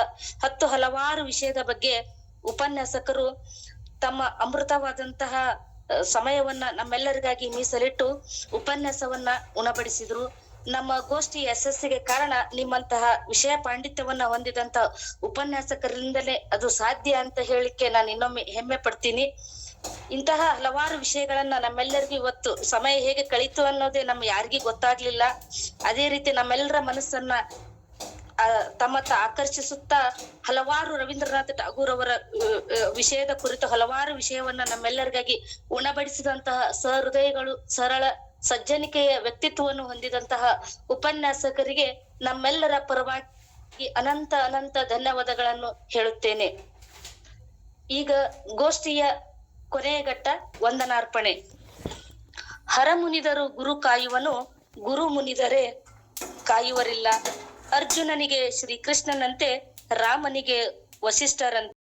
B: ಹತ್ತು ಹಲವಾರು ವಿಷಯದ ಬಗ್ಗೆ ಉಪನ್ಯಾಸಕರು ತಮ್ಮ ಅಮೃತವಾದಂತಹ ಸಮಯವನ್ನ ನಮ್ಮೆಲ್ಲರಿಗಾಗಿ ಮೀಸಲಿಟ್ಟು ಉಪನ್ಯಾಸವನ್ನ ಉಣಬಡಿಸಿದ್ರು. ನಮ್ಮ ಗೋಷ್ಠಿ ಯಶಸ್ಸಿಗೆ ಕಾರಣ ನಿಮ್ಮಂತಹ ವಿಷಯ ಪಾಂಡಿತ್ಯವನ್ನ ಹೊಂದಿದಂತ ಉಪನ್ಯಾಸಕರಿಂದಲೇ ಅದು ಸಾಧ್ಯ ಅಂತ ಹೇಳಿಕ್ಕೆ ನಾನು ಇನ್ನೊಮ್ಮೆ ಹೆಮ್ಮೆ ಪಡ್ತೀನಿ. ಇಂತಹ ಹಲವಾರು ವಿಷಯಗಳನ್ನ ನಮ್ಮೆಲ್ಲರಿಗೂ ಇವತ್ತು ಸಮಯ ಹೇಗೆ ಕಳೀತು ಅನ್ನೋದೇ ನಮ್ಮ ಯಾರಿಗೂ ಗೊತ್ತಾಗ್ಲಿಲ್ಲ. ಅದೇ ರೀತಿ ನಮ್ಮೆಲ್ಲರ ಮನಸ್ಸನ್ನ ತಮ್ಮತ್ತ ಆಕರ್ಷಿಸುತ್ತಾ ಹಲವಾರು ರವೀಂದ್ರನಾಥ್ ಟಾಗೂರ್ ಅವರ ವಿಷಯದ ಕುರಿತು ಹಲವಾರು ವಿಷಯವನ್ನ ನಮ್ಮೆಲ್ಲರಿಗಾಗಿ ಉಣಬಡಿಸಿದಂತಹ ಸಹೃದಯಗಳು, ಸರಳ ಸಜ್ಜನಿಕೆಯ ವ್ಯಕ್ತಿತ್ವವನ್ನು ಹೊಂದಿದಂತಹ ಉಪನ್ಯಾಸಕರಿಗೆ ನಮ್ಮೆಲ್ಲರ ಪರವಾಗಿ ಅನಂತ ಅನಂತ ಧನ್ಯವಾದಗಳನ್ನು ಹೇಳುತ್ತೇನೆ. ಈಗ ಗೋಷ್ಠಿಯ ಕೊನೆಯ ಘಟ್ಟ ವಂದನಾರ್ಪಣೆ. ಹರಮುನಿದರು ಗುರು ಕಾಯುವನು, ಗುರು ಮುನಿದರೆ ಕಾಯುವರಿಲ್ಲ. ಅರ್ಜುನನಿಗೆ ಶ್ರೀಕೃಷ್ಣನಂತೆ ರಾಮನಿಗೆ ವಸಿಷ್ಠರಂತೆ